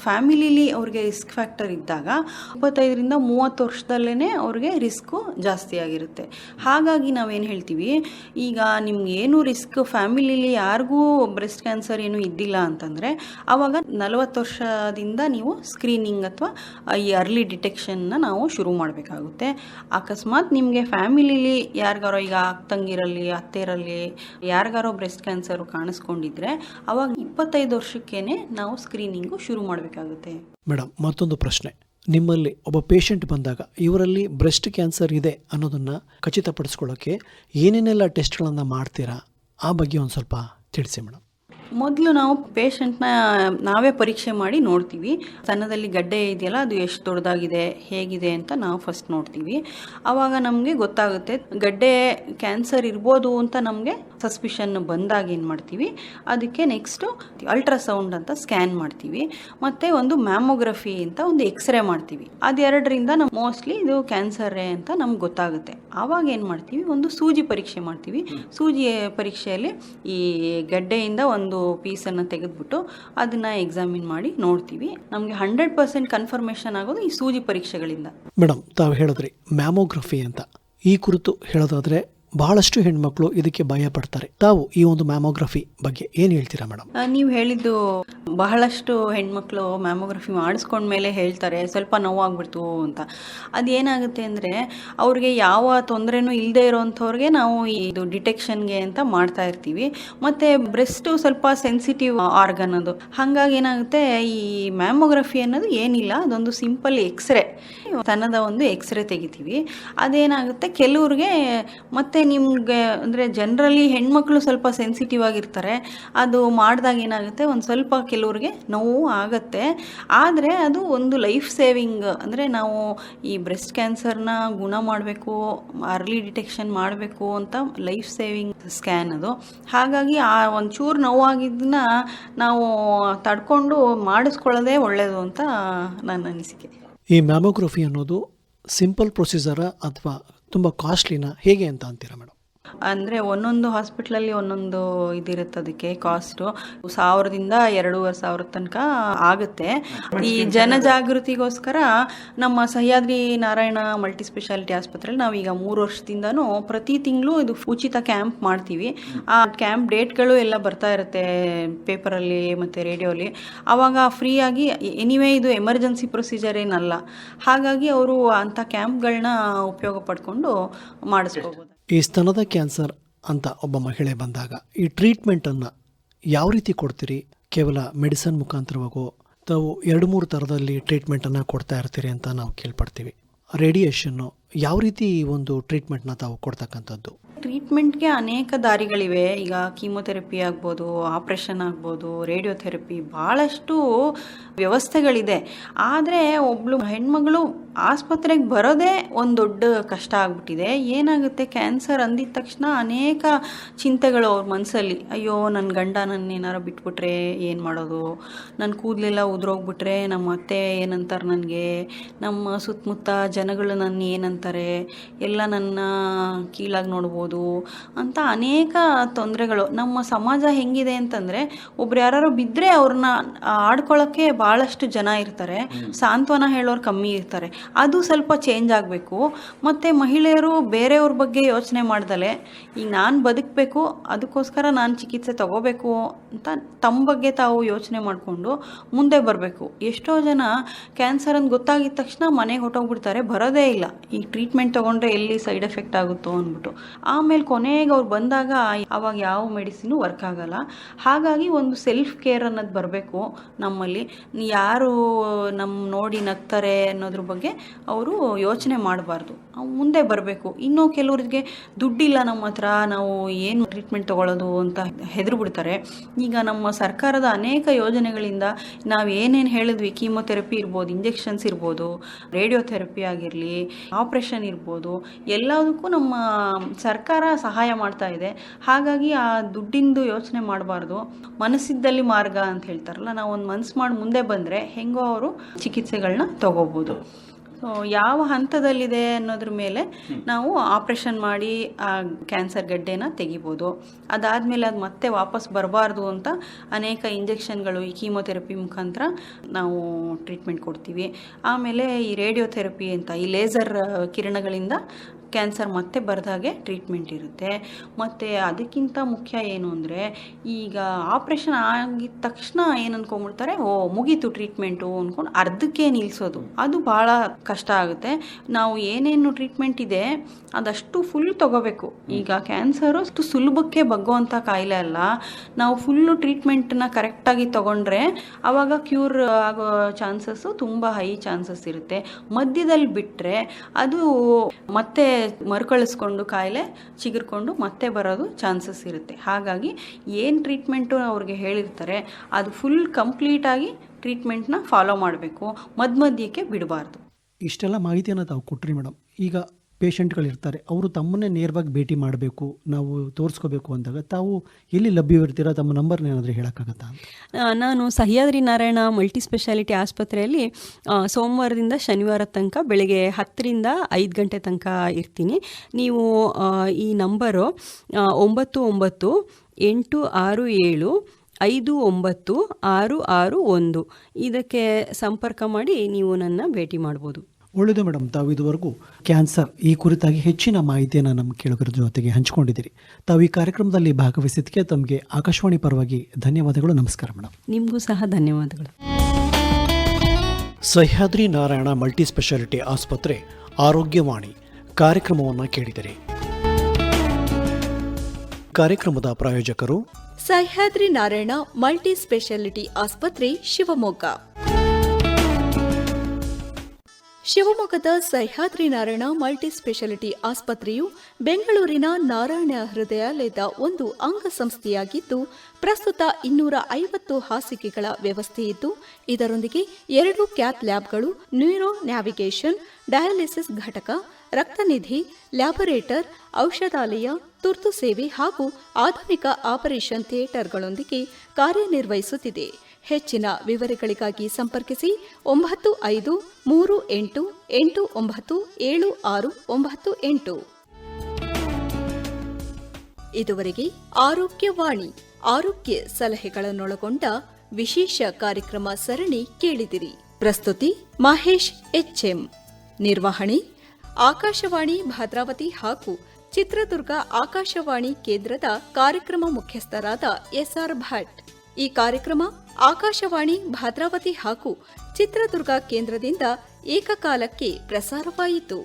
ಫ್ಯಾಮಿಲಿಲಿ ಅವ್ರಿಗೆ ರಿಸ್ಕ್ ಫ್ಯಾಕ್ಟರ್ ಇದ್ದಾಗ, ಇಪ್ಪತ್ತೈದರಿಂದ ಮೂವತ್ತು ವರ್ಷದಲ್ಲೇ ಅವ್ರಿಗೆ ರಿಸ್ಕು ಜಾಸ್ತಿ ಆಗಿರುತ್ತೆ. ಹಾಗಾಗಿ ನಾವೇನು ಹೇಳ್ತೀವಿ, ಈಗ ನಿಮ್ಗೇನು ರಿಸ್ಕ್, ಫ್ಯಾಮಿಲಿಲಿ ಯಾರಿಗೂ ಬ್ರೆಸ್ಟ್ ಕ್ಯಾನ್ಸರ್ ಏನು ಇದ್ದಿಲ್ಲ ಅಂತಂದರೆ ಆವಾಗ ನಲವತ್ತು ವರ್ಷದಿಂದ ನೀವು ಸ್ಕ್ರೀನಿಂಗ್ ಅಥವಾ ಈ ಅರ್ಲಿ ಡಿಟೆಕ್ಷನ್ನ ನಾವು ಶುರು ಮಾಡಬೇಕಾಗುತ್ತೆ. ಅಕಸ್ಮಾತ್ ನಿಮಗೆ ಫ್ಯಾಮಿಲಿಲಿ ಯಾರಿಗಾರೋ ಈಗ ಅಕ್ಕಂಗಿರಲ್ಲಿ ಅತ್ತೆರಲ್ಲಿ ಯಾರಿಗಾರೋ ಬ್ರೆಸ್ಟ್ ಕ್ಯಾನ್ಸರು ಕಾಣಿಸ್ಕೊಂಡಿದ್ರೆ, ಅವಾಗ ಇಪ್ಪತ್ತೈದು ವರ್ಷಕ್ಕೇನೆ ನಾವು ಸ್ಕ್ರೀನಿಂಗು ಶುರು ಮಾಡಬೇಕಾಗುತ್ತೆ. ಮೇಡಮ್, ಮತ್ತೊಂದು ಪ್ರಶ್ನೆ. ನಿಮ್ಮಲ್ಲಿ ಒಬ್ಬ ಪೇಷಂಟ್ ಬಂದಾಗ ಇವರಲ್ಲಿ ಬ್ರೆಸ್ಟ್ ಕ್ಯಾನ್ಸರ್ ಇದೆ ಅನ್ನೋದನ್ನು ಖಚಿತಪಡಿಸ್ಕೊಳ್ಳೋಕ್ಕೆ ಏನೇನೆಲ್ಲ ಟೆಸ್ಟ್ಗಳನ್ನು ಮಾಡ್ತೀರಾ? ಆ ಬಗ್ಗೆ ಒಂದು ಸ್ವಲ್ಪ ತಿಳಿಸಿ ಮೇಡಮ್ ಮೊದಲು ನಾವು ಪೇಷಂಟ್ನ ನಾವೇ ಪರೀಕ್ಷೆ ಮಾಡಿ ನೋಡ್ತೀವಿ. ಸ್ತನದಲ್ಲಿ ಗಡ್ಡೆ ಇದೆಯಲ್ಲ, ಅದು ಎಷ್ಟು ದೊಡ್ಡದಾಗಿದೆ, ಹೇಗಿದೆ ಅಂತ ನಾವು ಫಸ್ಟ್ ನೋಡ್ತೀವಿ. ಆವಾಗ ನಮಗೆ ಗೊತ್ತಾಗುತ್ತೆ, ಗಡ್ಡೆ ಕ್ಯಾನ್ಸರ್ ಇರ್ಬೋದು ಅಂತ ನಮಗೆ ಸಸ್ಪಿಷನ್ ಬಂದಾಗ ಏನು ಮಾಡ್ತೀವಿ? ಅದಕ್ಕೆ ನೆಕ್ಸ್ಟು ಅಲ್ಟ್ರಾಸೌಂಡ್ ಅಂತ ಸ್ಕ್ಯಾನ್ ಮಾಡ್ತೀವಿ. ಮತ್ತು ಒಂದು ಮ್ಯಾಮೋಗ್ರಫಿ ಅಂತ ಒಂದು ಎಕ್ಸ್ರೇ ಮಾಡ್ತೀವಿ. ಅದೆರಡರಿಂದ ನಮ್ಮ ಮೋಸ್ಟ್ಲಿ ಇದು ಕ್ಯಾನ್ಸರೇ ಅಂತ ನಮ್ಗೆ ಗೊತ್ತಾಗುತ್ತೆ. ಆವಾಗ ಏನು ಮಾಡ್ತೀವಿ? ಒಂದು ಸೂಜಿ ಪರೀಕ್ಷೆ ಮಾಡ್ತೀವಿ. ಸೂಜಿ ಪರೀಕ್ಷೆಯಲ್ಲಿ ಈ ಗಡ್ಡೆಯಿಂದ ಒಂದು ಪೀಸನ್ನು ತೆಗೆದುಬಿಟ್ಟು ಅದನ್ನು ಎಕ್ಸಾಮಿನ್ ಮಾಡಿ ನೋಡ್ತೀವಿ. ನಮಗೆ ಹಂಡ್ರೆಡ್ ಪರ್ಸೆಂಟ್ ಕನ್ಫರ್ಮೇಷನ್ ಆಗೋದು ಈ ಸೂಜಿ ಪರೀಕ್ಷೆಗಳಿಂದ. ಮೇಡಮ್, ತಾವು ಹೇಳಿದ್ರಿ ಮ್ಯಾಮೋಗ್ರಫಿ ಅಂತ. ಈ ಕುರಿತು ಹೇಳೋದಾದ್ರೆ ಬಹಳಷ್ಟು ಹೆಣ್ಮಕ್ಳು ಇದಕ್ಕೆ ಭಯ ಪಡ್ತಾರೆ ತಾವು ಈ ಒಂದು ಮ್ಯಾಮೋಗ್ರಫಿ ಬಗ್ಗೆ ಏನು ಹೇಳ್ತೀರಾ ಮೇಡಮ್ ನೀವು ಹೇಳಿದ್ದು ಬಹಳಷ್ಟು ಹೆಣ್ಮಕ್ಳು ಮ್ಯಾಮೋಗ್ರಫಿ ಮಾಡಿಸ್ಕೊಂಡ್ಮೇಲೆ ಹೇಳ್ತಾರೆ, ಸ್ವಲ್ಪ ನೋವಾಗ್ಬಿಡ್ತು ಅಂತ. ಅದೇನಾಗುತ್ತೆ ಅಂದ್ರೆ, ಅವ್ರಿಗೆ ಯಾವ ತೊಂದರೆನೂ ಇಲ್ಲದೆ ಇರೋವಂಥವ್ರಿಗೆ ನಾವು ಇದು ಡಿಟೆಕ್ಷನ್ಗೆ ಅಂತ ಮಾಡ್ತಾ ಇರ್ತೀವಿ. ಮತ್ತೆ ಬ್ರೆಸ್ಟು ಸ್ವಲ್ಪ ಸೆನ್ಸಿಟಿವ್ ಆರ್ಗನ್ ಅದು. ಹಾಗಾಗಿ ಏನಾಗುತ್ತೆ, ಈ ಮ್ಯಾಮೋಗ್ರಫಿ ಅನ್ನೋದು ಏನಿಲ್ಲ, ಅದೊಂದು ಸಿಂಪಲ್ ಎಕ್ಸ್ರೇ. ತನ್ನದ ಒಂದು ಎಕ್ಸ್ರೇ ತೆಗಿತೀವಿ. ಅದೇನಾಗುತ್ತೆ, ಕೆಲವ್ರಿಗೆ ಮತ್ತೆ ನಿಮಗೆ, ಅಂದರೆ ಜನರಲಿ ಹೆಣ್ಮಕ್ಳು ಸ್ವಲ್ಪ ಸೆನ್ಸಿಟಿವ್ ಆಗಿರ್ತಾರೆ. ಅದು ಮಾಡಿದಾಗ ಏನಾಗುತ್ತೆ? ಒಂದು ಸ್ವಲ್ಪ ಕೆಲವ್ರಿಗೆ ನೋವು ಆಗುತ್ತೆ. ಆದರೆ ಅದು ಒಂದು ಲೈಫ್ ಸೇವಿಂಗ್ ಅಂದರೆ ನಾವು ಈ ಬ್ರೆಸ್ಟ್ ಕ್ಯಾನ್ಸರ್ನ ಗುಣ ಮಾಡಬೇಕು ಅರ್ಲಿ ಡಿಟೆಕ್ಷನ್ ಮಾಡಬೇಕು ಅಂತ ಲೈಫ್ ಸೇವಿಂಗ್ ಸ್ಕ್ಯಾನ್ ಅದು. ಹಾಗಾಗಿ ಆ ಒಂಚೂರು ನೋವಾಗಿದ್ದನ್ನ ನಾವು ತಡ್ಕೊಂಡು ಮಾಡಿಸ್ಕೊಳ್ಳೋದೇ ಒಳ್ಳೆಯದು ಅಂತ ನನ್ನ ಅನಿಸಿಕೆ. ಈ ಮ್ಯಾಮೋಗ್ರಫಿ ಅನ್ನೋದು ಸಿಂಪಲ್ ಪ್ರೊಸೀಜರ ಅಥವಾ ತುಂಬ ಕಾಸ್ಟ್ಲಿನ ಹೇಗೆ ಅಂತ ಅಂತೀರಾ ಮೇಡಮ್ ಅಂದರೆ ಒಂದೊಂದು ಹಾಸ್ಪಿಟ್ಲಲ್ಲಿ ಒಂದೊಂದು ಇದಿರುತ್ತೆ ಅದಕ್ಕೆ ಕಾಸ್ಟು ಸಾವಿರದಿಂದ ಎರಡೂವರೆ ಸಾವಿರ ತನಕ ಆಗುತ್ತೆ. ಈ ಜನಜಾಗೃತಿಗೋಸ್ಕರ ನಮ್ಮ ಸಹ್ಯಾದ್ರಿ ನಾರಾಯಣ ಮಲ್ಟಿ ಸ್ಪೆಷಾಲಿಟಿ ಆಸ್ಪತ್ರೆಯಲ್ಲಿ ನಾವೀಗ ಮೂರು ವರ್ಷದಿಂದನೂ ಪ್ರತಿ ತಿಂಗಳು ಇದು ಉಚಿತ ಕ್ಯಾಂಪ್ ಮಾಡ್ತೀವಿ. ಆ ಕ್ಯಾಂಪ್ ಡೇಟ್ಗಳು ಎಲ್ಲ ಬರ್ತಾ ಇರುತ್ತೆ ಪೇಪರಲ್ಲಿ ಮತ್ತು ರೇಡಿಯೋಲಿ ಆವಾಗ ಫ್ರೀಯಾಗಿ ಎನಿವೇ ಇದು ಎಮರ್ಜೆನ್ಸಿ ಪ್ರೊಸೀಜರ್ ಏನಲ್ಲ. ಹಾಗಾಗಿ ಅವರು ಅಂಥ ಕ್ಯಾಂಪ್ಗಳನ್ನ ಉಪಯೋಗ ಪಡ್ಕೊಂಡು ಮಾಡಿಸ್ಕೋಬೋದು. ಈ ಸ್ತನದ ಕ್ಯಾನ್ಸರ್ ಅಂತ ಒಬ್ಬ ಮಹಿಳೆ ಬಂದಾಗ, ಈ ಟ್ರೀಟ್ಮೆಂಟನ್ನು ಯಾವ ರೀತಿ ಕೊಡ್ತೀರಿ? ಕೇವಲ ಮೆಡಿಸನ್ ಮುಖಾಂತರವಾಗೋ, ತಾವು ಎರಡು ಮೂರು ಥರದಲ್ಲಿ ಟ್ರೀಟ್ಮೆಂಟನ್ನು ಕೊಡ್ತಾ ಇರ್ತೀರಿ ಅಂತ ನಾವು ಕೇಳ್ಪಡ್ತೀವಿ. ರೇಡಿಯೇಷನ್ನು ಯಾವ ರೀತಿ ಈ ಒಂದು ಟ್ರೀಟ್ಮೆಂಟ್ನ ತಾವು ಕೊಡ್ತಕ್ಕಂಥದ್ದು? ಟ್ರೀಟ್ಮೆಂಟ್ಗೆ ಅನೇಕ ದಾರಿಗಳಿವೆ. ಈಗ ಕೀಮೊಥೆರಪಿ ಆಗ್ಬೋದು, ಆಪ್ರೇಷನ್ ಆಗ್ಬೋದು, ರೇಡಿಯೋಥೆರಪಿ ಭಾಳಷ್ಟು ವ್ಯವಸ್ಥೆಗಳಿದೆ. ಆದರೆ ಒಬ್ಳು ಹೆಣ್ಮಗಳು ಆಸ್ಪತ್ರೆಗೆ ಬರೋದೇ ಒಂದು ದೊಡ್ಡ ಕಷ್ಟ ಆಗ್ಬಿಟ್ಟಿದೆ. ಏನಾಗುತ್ತೆ? ಕ್ಯಾನ್ಸರ್ ಅಂದಿದ ತಕ್ಷಣ ಅನೇಕ ಚಿಂತೆಗಳು ಅವ್ರ ಮನಸ್ಸಲ್ಲಿ ಅಯ್ಯೋ ನನ್ನ ಗಂಡ ನನ್ನ ಏನಾರು ಬಿಟ್ಬಿಟ್ರೆ ಏನು ಮಾಡೋದು? ನನ್ನ ಕೂದಲೆಲ್ಲ ಉದುರೋಗ್ಬಿಟ್ರೆ ನಮ್ಮ ಅತ್ತೆ ಏನಂತಾರೆ ನನಗೆ? ನಮ್ಮ ಸುತ್ತಮುತ್ತ ಜನಗಳು ನನ್ನ ಏನಂತಾರೆ? ಎಲ್ಲ ನನ್ನ ಕೀಳಾಗಿ ನೋಡ್ಬೋದು. ಅಂತ ಅನೇಕ ತೊಂದರೆಗಳು. ನಮ್ಮ ಸಮಾಜ ಹೆಂಗಿದೆ ಅಂತಂದರೆ ಒಬ್ರು ಯಾರು ಬಿದ್ದರೆ ಅವ್ರನ್ನ ಆಡ್ಕೊಳ್ಳೋಕ್ಕೆ ಭಾಳಷ್ಟು ಜನ ಇರ್ತಾರೆ. ಸಾಂತ್ವನ ಹೇಳೋರು ಕಮ್ಮಿ ಇರ್ತಾರೆ. ಅದು ಸ್ವಲ್ಪ ಚೇಂಜ್ ಆಗಬೇಕು. ಮತ್ತು ಮಹಿಳೆಯರು ಬೇರೆಯವ್ರ ಬಗ್ಗೆ ಯೋಚನೆ ಮಾಡ್ದಲೆ ಈಗ ನಾನು ಬದುಕಬೇಕು ಅದಕ್ಕೋಸ್ಕರ ನಾನು ಚಿಕಿತ್ಸೆ ತಗೋಬೇಕು ಅಂತ ತಮ್ಮ ಬಗ್ಗೆ ತಾವು ಯೋಚನೆ ಮಾಡಿಕೊಂಡು ಮುಂದೆ ಬರಬೇಕು. ಎಷ್ಟೋ ಜನ ಕ್ಯಾನ್ಸರ್ ಅಂತ ಗೊತ್ತಾಗಿದ ತಕ್ಷಣ ಮನೆಗೆ ಹೊಟ್ಟೋಗ್ಬಿಡ್ತಾರೆ ಬರೋದೇ ಇಲ್ಲ. ಈ ಟ್ರೀಟ್ಮೆಂಟ್ ತೊಗೊಂಡ್ರೆ ಎಲ್ಲಿ ಸೈಡ್ ಎಫೆಕ್ಟ್ ಆಗುತ್ತೋ ಅಂದ್ಬಿಟ್ಟು. ಆಮೇಲೆ ಕೊನೆಗೆ ಅವ್ರು ಬಂದಾಗ ಅವಾಗ ಯಾವ ಮೆಡಿಸಿನು ವರ್ಕ್ ಆಗಲ್ಲ. ಹಾಗಾಗಿ ಒಂದು ಸೆಲ್ಫ್ ಕೇರ್ ಅನ್ನೋದು ಬರಬೇಕು ನಮ್ಮಲ್ಲಿ. ಯಾರು ನಮ್ಮ ನೋಡಿ ನಗ್ತಾರೆ ಅನ್ನೋದ್ರ ಬಗ್ಗೆ ಅವರು ಯೋಚನೆ ಮಾಡಬಾರ್ದು. ಮುಂದೆ ಬರಬೇಕು. ಇನ್ನೂ ಕೆಲವ್ರಿಗೆ ದುಡ್ಡಿಲ್ಲ ನಮ್ಮ ಹತ್ರ, ನಾವು ಏನು ಟ್ರೀಟ್ಮೆಂಟ್ ತೊಗೊಳ್ಳೋದು ಅಂತ ಹೆದರು ಬಿಡ್ತಾರೆ ಈಗ ನಮ್ಮ ಸರ್ಕಾರದ ಅನೇಕ ಯೋಜನೆಗಳಿಂದ ನಾವು ಏನೇನು ಹೇಳಿದ್ವಿ, ಕೀಮೊಥೆರಪಿ ಇರ್ಬೋದು, ಇಂಜೆಕ್ಷನ್ಸ್ ಇರ್ಬೋದು, ರೇಡಿಯೋಥೆರಪಿ ಆಗಿರಲಿ, ಆಪ್ರೇಷನ್ ಇರ್ಬೋದು, ಎಲ್ಲದಕ್ಕೂ ನಮ್ಮ ಸರ್ಕಾರ ಸಹಾಯ ಮಾಡ್ತಾ ಇದೆ. ಹಾಗಾಗಿ ಆ ದುಡ್ಡಿಂದು ಯೋಚನೆ ಮಾಡಬಾರ್ದು. ಮನಸ್ಸಿದ್ದಲ್ಲಿ ಮಾರ್ಗ ಅಂತ ಹೇಳ್ತಾರಲ್ಲ ನಾವು ಒಂದು ಮನಸ್ಸು ಮಾಡಿ ಮುಂದೆ ಬಂದರೆ ಹೆಂಗೋ ಅವರು ಚಿಕಿತ್ಸೆಗಳನ್ನ ತಗೋಬೋದು. ಸೊ ಯಾವ ಹಂತದಲ್ಲಿದೆ ಅನ್ನೋದ್ರ ಮೇಲೆ ನಾವು ಆಪ್ರೇಷನ್ ಮಾಡಿ ಆ ಕ್ಯಾನ್ಸರ್ ಗಡ್ಡೆನ ತೆಗಿಬೋದು. ಅದಾದಮೇಲೆ ಅದು ಮತ್ತೆ ವಾಪಸ್ ಬರಬಾರ್ದು ಅಂತ ಅನೇಕ ಇಂಜೆಕ್ಷನ್ಗಳು ಈ ಕೀಮೊಥೆರಪಿ ಮುಖಾಂತರ ನಾವು ಟ್ರೀಟ್ಮೆಂಟ್ ಕೊಡ್ತೀವಿ. ಆಮೇಲೆ ಈ ರೇಡಿಯೋಥೆರಪಿ ಅಂತ ಈ ಲೇಸರ್ ಕಿರಣಗಳಿಂದ ಕ್ಯಾನ್ಸರ್ ಮತ್ತೆ ಹಾಗೆ ಟ್ರೀಟ್ಮೆಂಟ್ ಇರುತ್ತೆ. ಮತ್ತು ಅದಕ್ಕಿಂತ ಮುಖ್ಯ ಏನು ಅಂದರೆ, ಈಗ ಆಪ್ರೇಷನ್ ಆಗಿದ ತಕ್ಷಣ ಏನು ಅಂದ್ಕೊಂಬಿಡ್ತಾರೆ ಓ, ಮುಗೀತು ಟ್ರೀಟ್ಮೆಂಟು ಅಂದ್ಕೊಂಡು ಅರ್ಧಕ್ಕೆ ನಿಲ್ಲಿಸೋದು ಅದು ಭಾಳ ಕಷ್ಟ ಆಗುತ್ತೆ. ನಾವು ಏನೇನು ಟ್ರೀಟ್ಮೆಂಟ್ ಇದೆ, ಅದಷ್ಟು ಫುಲ್ ತಗೋಬೇಕು. ಈಗ ಕ್ಯಾನ್ಸರು ಅಷ್ಟು ಸುಲಭಕ್ಕೆ ಬಗ್ಗುವಂಥ ಕಾಯಿಲೆ ಅಲ್ಲ. ನಾವು ಫುಲ್ಲು ಟ್ರೀಟ್ಮೆಂಟನ್ನ ಕರೆಕ್ಟಾಗಿ ತಗೊಂಡ್ರೆ ಆವಾಗ ಕ್ಯೂರ್ ಆಗೋ ಚಾನ್ಸಸ್ಸು ತುಂಬ ಹೈ ಚಾನ್ಸಸ್ ಇರುತ್ತೆ. ಮಧ್ಯದಲ್ಲಿ ಬಿಟ್ಟರೆ ಅದು ಮತ್ತೆ ಮರುಕಳಿಸ್ಕೊಂಡು ಕಾಯಿಲೆ ಚಿಗುರ್ಕೊಂಡು ಮತ್ತೆ ಬರೋದು ಚಾನ್ಸಸ್ ಇರುತ್ತೆ. ಹಾಗಾಗಿ ಏನು ಟ್ರೀಟ್ಮೆಂಟು ಅವ್ರಿಗೆ ಹೇಳಿರ್ತಾರೆ, ಅದು ಫುಲ್ ಕಂಪ್ಲೀಟಾಗಿ ಟ್ರೀಟ್ಮೆಂಟ್ನ ಫಾಲೋ ಮಾಡಬೇಕು. ಮಧ್ಯ ಮಧ್ಯಕ್ಕೆ ಬಿಡಬಾರ್ದು. ಇಷ್ಟೆಲ್ಲ ಮಾಹಿತಿಯನ್ನು ತಾವು ಕೊಟ್ರಿ ಮೇಡಮ್ ಈಗ ಪೇಷಂಟ್ಗಳಿರ್ತಾರೆ, ಅವರು ತಮ್ಮನ್ನೇ ನೇರವಾಗಿ ಭೇಟಿ ಮಾಡಬೇಕು, ನಾವು ತೋರಿಸ್ಕೋಬೇಕು ಅಂದಾಗ ತಾವು ಎಲ್ಲಿ ಲಭ್ಯವಿರ್ತೀರಾ, ತಮ್ಮ ನಂಬರ್ನ ಏನಾದರೂ ಹೇಳೋಕ್ಕಾಗತ್ತಾ ನಾನು ಸಹ್ಯಾದ್ರಿ ನಾರಾಯಣ ಮಲ್ಟಿ ಸ್ಪೆಷಾಲಿಟಿ ಆಸ್ಪತ್ರೆಯಲ್ಲಿ ಸೋಮವಾರದಿಂದ ಶನಿವಾರ ತನಕ ಬೆಳಗ್ಗೆ ಹತ್ತರಿಂದ ಐದು ಗಂಟೆ ತನಕ ಇರ್ತೀನಿ. ನೀವು ಈ ನಂಬರು ಒಂಬತ್ತು ಒಂಬತ್ತು, ಎಂಟು ಆರು ಏಳು, ಐದು ಒಂಬತ್ತು, ಆರು ಆರು ಒಂದು. ಇದಕ್ಕೆ ಸಂಪರ್ಕ ಮಾಡಿ ನೀವು ನನ್ನ ಭೇಟಿ ಮಾಡ್ಬೋದು. ಒಳ್ಳೆಯದು ಮೇಡಮ್. ತಾವು ಇದುವರೆಗೂ ಕ್ಯಾನ್ಸರ್ ಈ ಕುರಿತಾಗಿ ಹೆಚ್ಚಿನ ಮಾಹಿತಿಯನ್ನು ನಮ್ಮ ಕೇಳುಗರ ಜೊತೆಗೆ ಹಂಚಿಕೊಂಡಿದ್ದೀರಿ. ತಾವು ಈ ಕಾರ್ಯಕ್ರಮದಲ್ಲಿ ಭಾಗವಹಿಸಿದ್ದಕ್ಕೆ ತಮಗೆ ಆಕಾಶವಾಣಿ ಪರವಾಗಿ ಧನ್ಯವಾದಗಳು. ನಮಸ್ಕಾರ ಮೇಡಮ್. ನಿಮಗೂ ಸಹ ಧನ್ಯವಾದಗಳು. ಸಹ್ಯಾದ್ರಿ ನಾರಾಯಣ ಮಲ್ಟಿ ಸ್ಪೆಷಾಲಿಟಿ ಆಸ್ಪತ್ರೆ ಆರೋಗ್ಯವಾಣಿ ಕಾರ್ಯಕ್ರಮವನ್ನು ಕೇಳಿದರೆ. ಕಾರ್ಯಕ್ರಮದ ಪ್ರಾಯೋಜಕರು ಸಹ್ಯಾದ್ರಿ ನಾರಾಯಣ ಮಲ್ಟಿ ಸ್ಪೆಷಾಲಿಟಿ ಆಸ್ಪತ್ರೆ ಶಿವಮೊಗ್ಗ. ಶಿವಮೊಗ್ಗದ ಸಹ್ಯಾದ್ರಿ ನಾರಾಯಣ ಮಲ್ಟಿ ಸ್ಪೆಷಾಲಿಟಿ ಆಸ್ಪತ್ರೆಯು ಬೆಂಗಳೂರಿನ ನಾರಾಯಣ ಹೃದಯಾಲಯದ ಒಂದು ಅಂಗಸಂಸ್ಥೆಯಾಗಿದ್ದು, ಪ್ರಸ್ತುತ ಇನ್ನೂರ ಐವತ್ತು ಹಾಸಿಗೆಗಳ ವ್ಯವಸ್ಥೆಯಿದ್ದು ಇದರೊಂದಿಗೆ ಎರಡು ಕ್ಯಾತ್ ಲ್ಯಾಬ್ಗಳು, ನ್ಯೂರೋ ನ್ಯಾವಿಗೇಷನ್, ಡಯಾಲಿಸಿಸ್ ಘಟಕ ರಕ್ತನಿಧಿ ಲ್ಯಾಬೊರೇಟರ್, ಔಷಧಾಲಯ, ತುರ್ತು ಸೇವೆ ಹಾಗೂ ಆಧುನಿಕ ಆಪರೇಷನ್ ಥಿಯೇಟರ್ಗಳೊಂದಿಗೆ ಕಾರ್ಯನಿರ್ವಹಿಸುತ್ತಿದೆ. ಹೆಚ್ಚಿನ ವಿವರಗಳಿಗಾಗಿ ಸಂಪರ್ಕಿಸಿ ಒಂಬತ್ತು ಐದು ಮೂರು ಎಂಟು ಎಂಟು ಒಂಬತ್ತು ಏಳು ಆರು ಒಂಬತ್ತು ಎಂಟು. ಇದುವರೆಗೆ ಆರೋಗ್ಯವಾಣಿ, ಆರೋಗ್ಯ ಸಲಹೆಗಳನ್ನೊಳಗೊಂಡ ವಿಶೇಷ ಕಾರ್ಯಕ್ರಮ ಸರಣಿ ಕೇಳಿದಿರಿ. ಪ್ರಸ್ತುತಿ ಮಹೇಶ್ ಎಚ್ಎಂ. ನಿರ್ವಹಣೆ, ಆಕಾಶವಾಣಿ ಭದ್ರಾವತಿ ಹಾಗೂ ಚಿತ್ರದುರ್ಗ ಆಕಾಶವಾಣಿ ಕೇಂದ್ರದ ಕಾರ್ಯಕ್ರಮ ಮುಖ್ಯಸ್ಥರಾದ ಎಸ್ಆರ್ ಭಟ್. ಈ ಕಾರ್ಯಕ್ರಮ ಆಕಾಶವಾಣಿ ಭದ್ರಾವತಿ ಹಾಗೂ ಚಿತ್ರದುರ್ಗ ಕೇಂದ್ರದಿಂದ ಏಕಕಾಲಕ್ಕೆ ಪ್ರಸಾರವಾಯಿತು.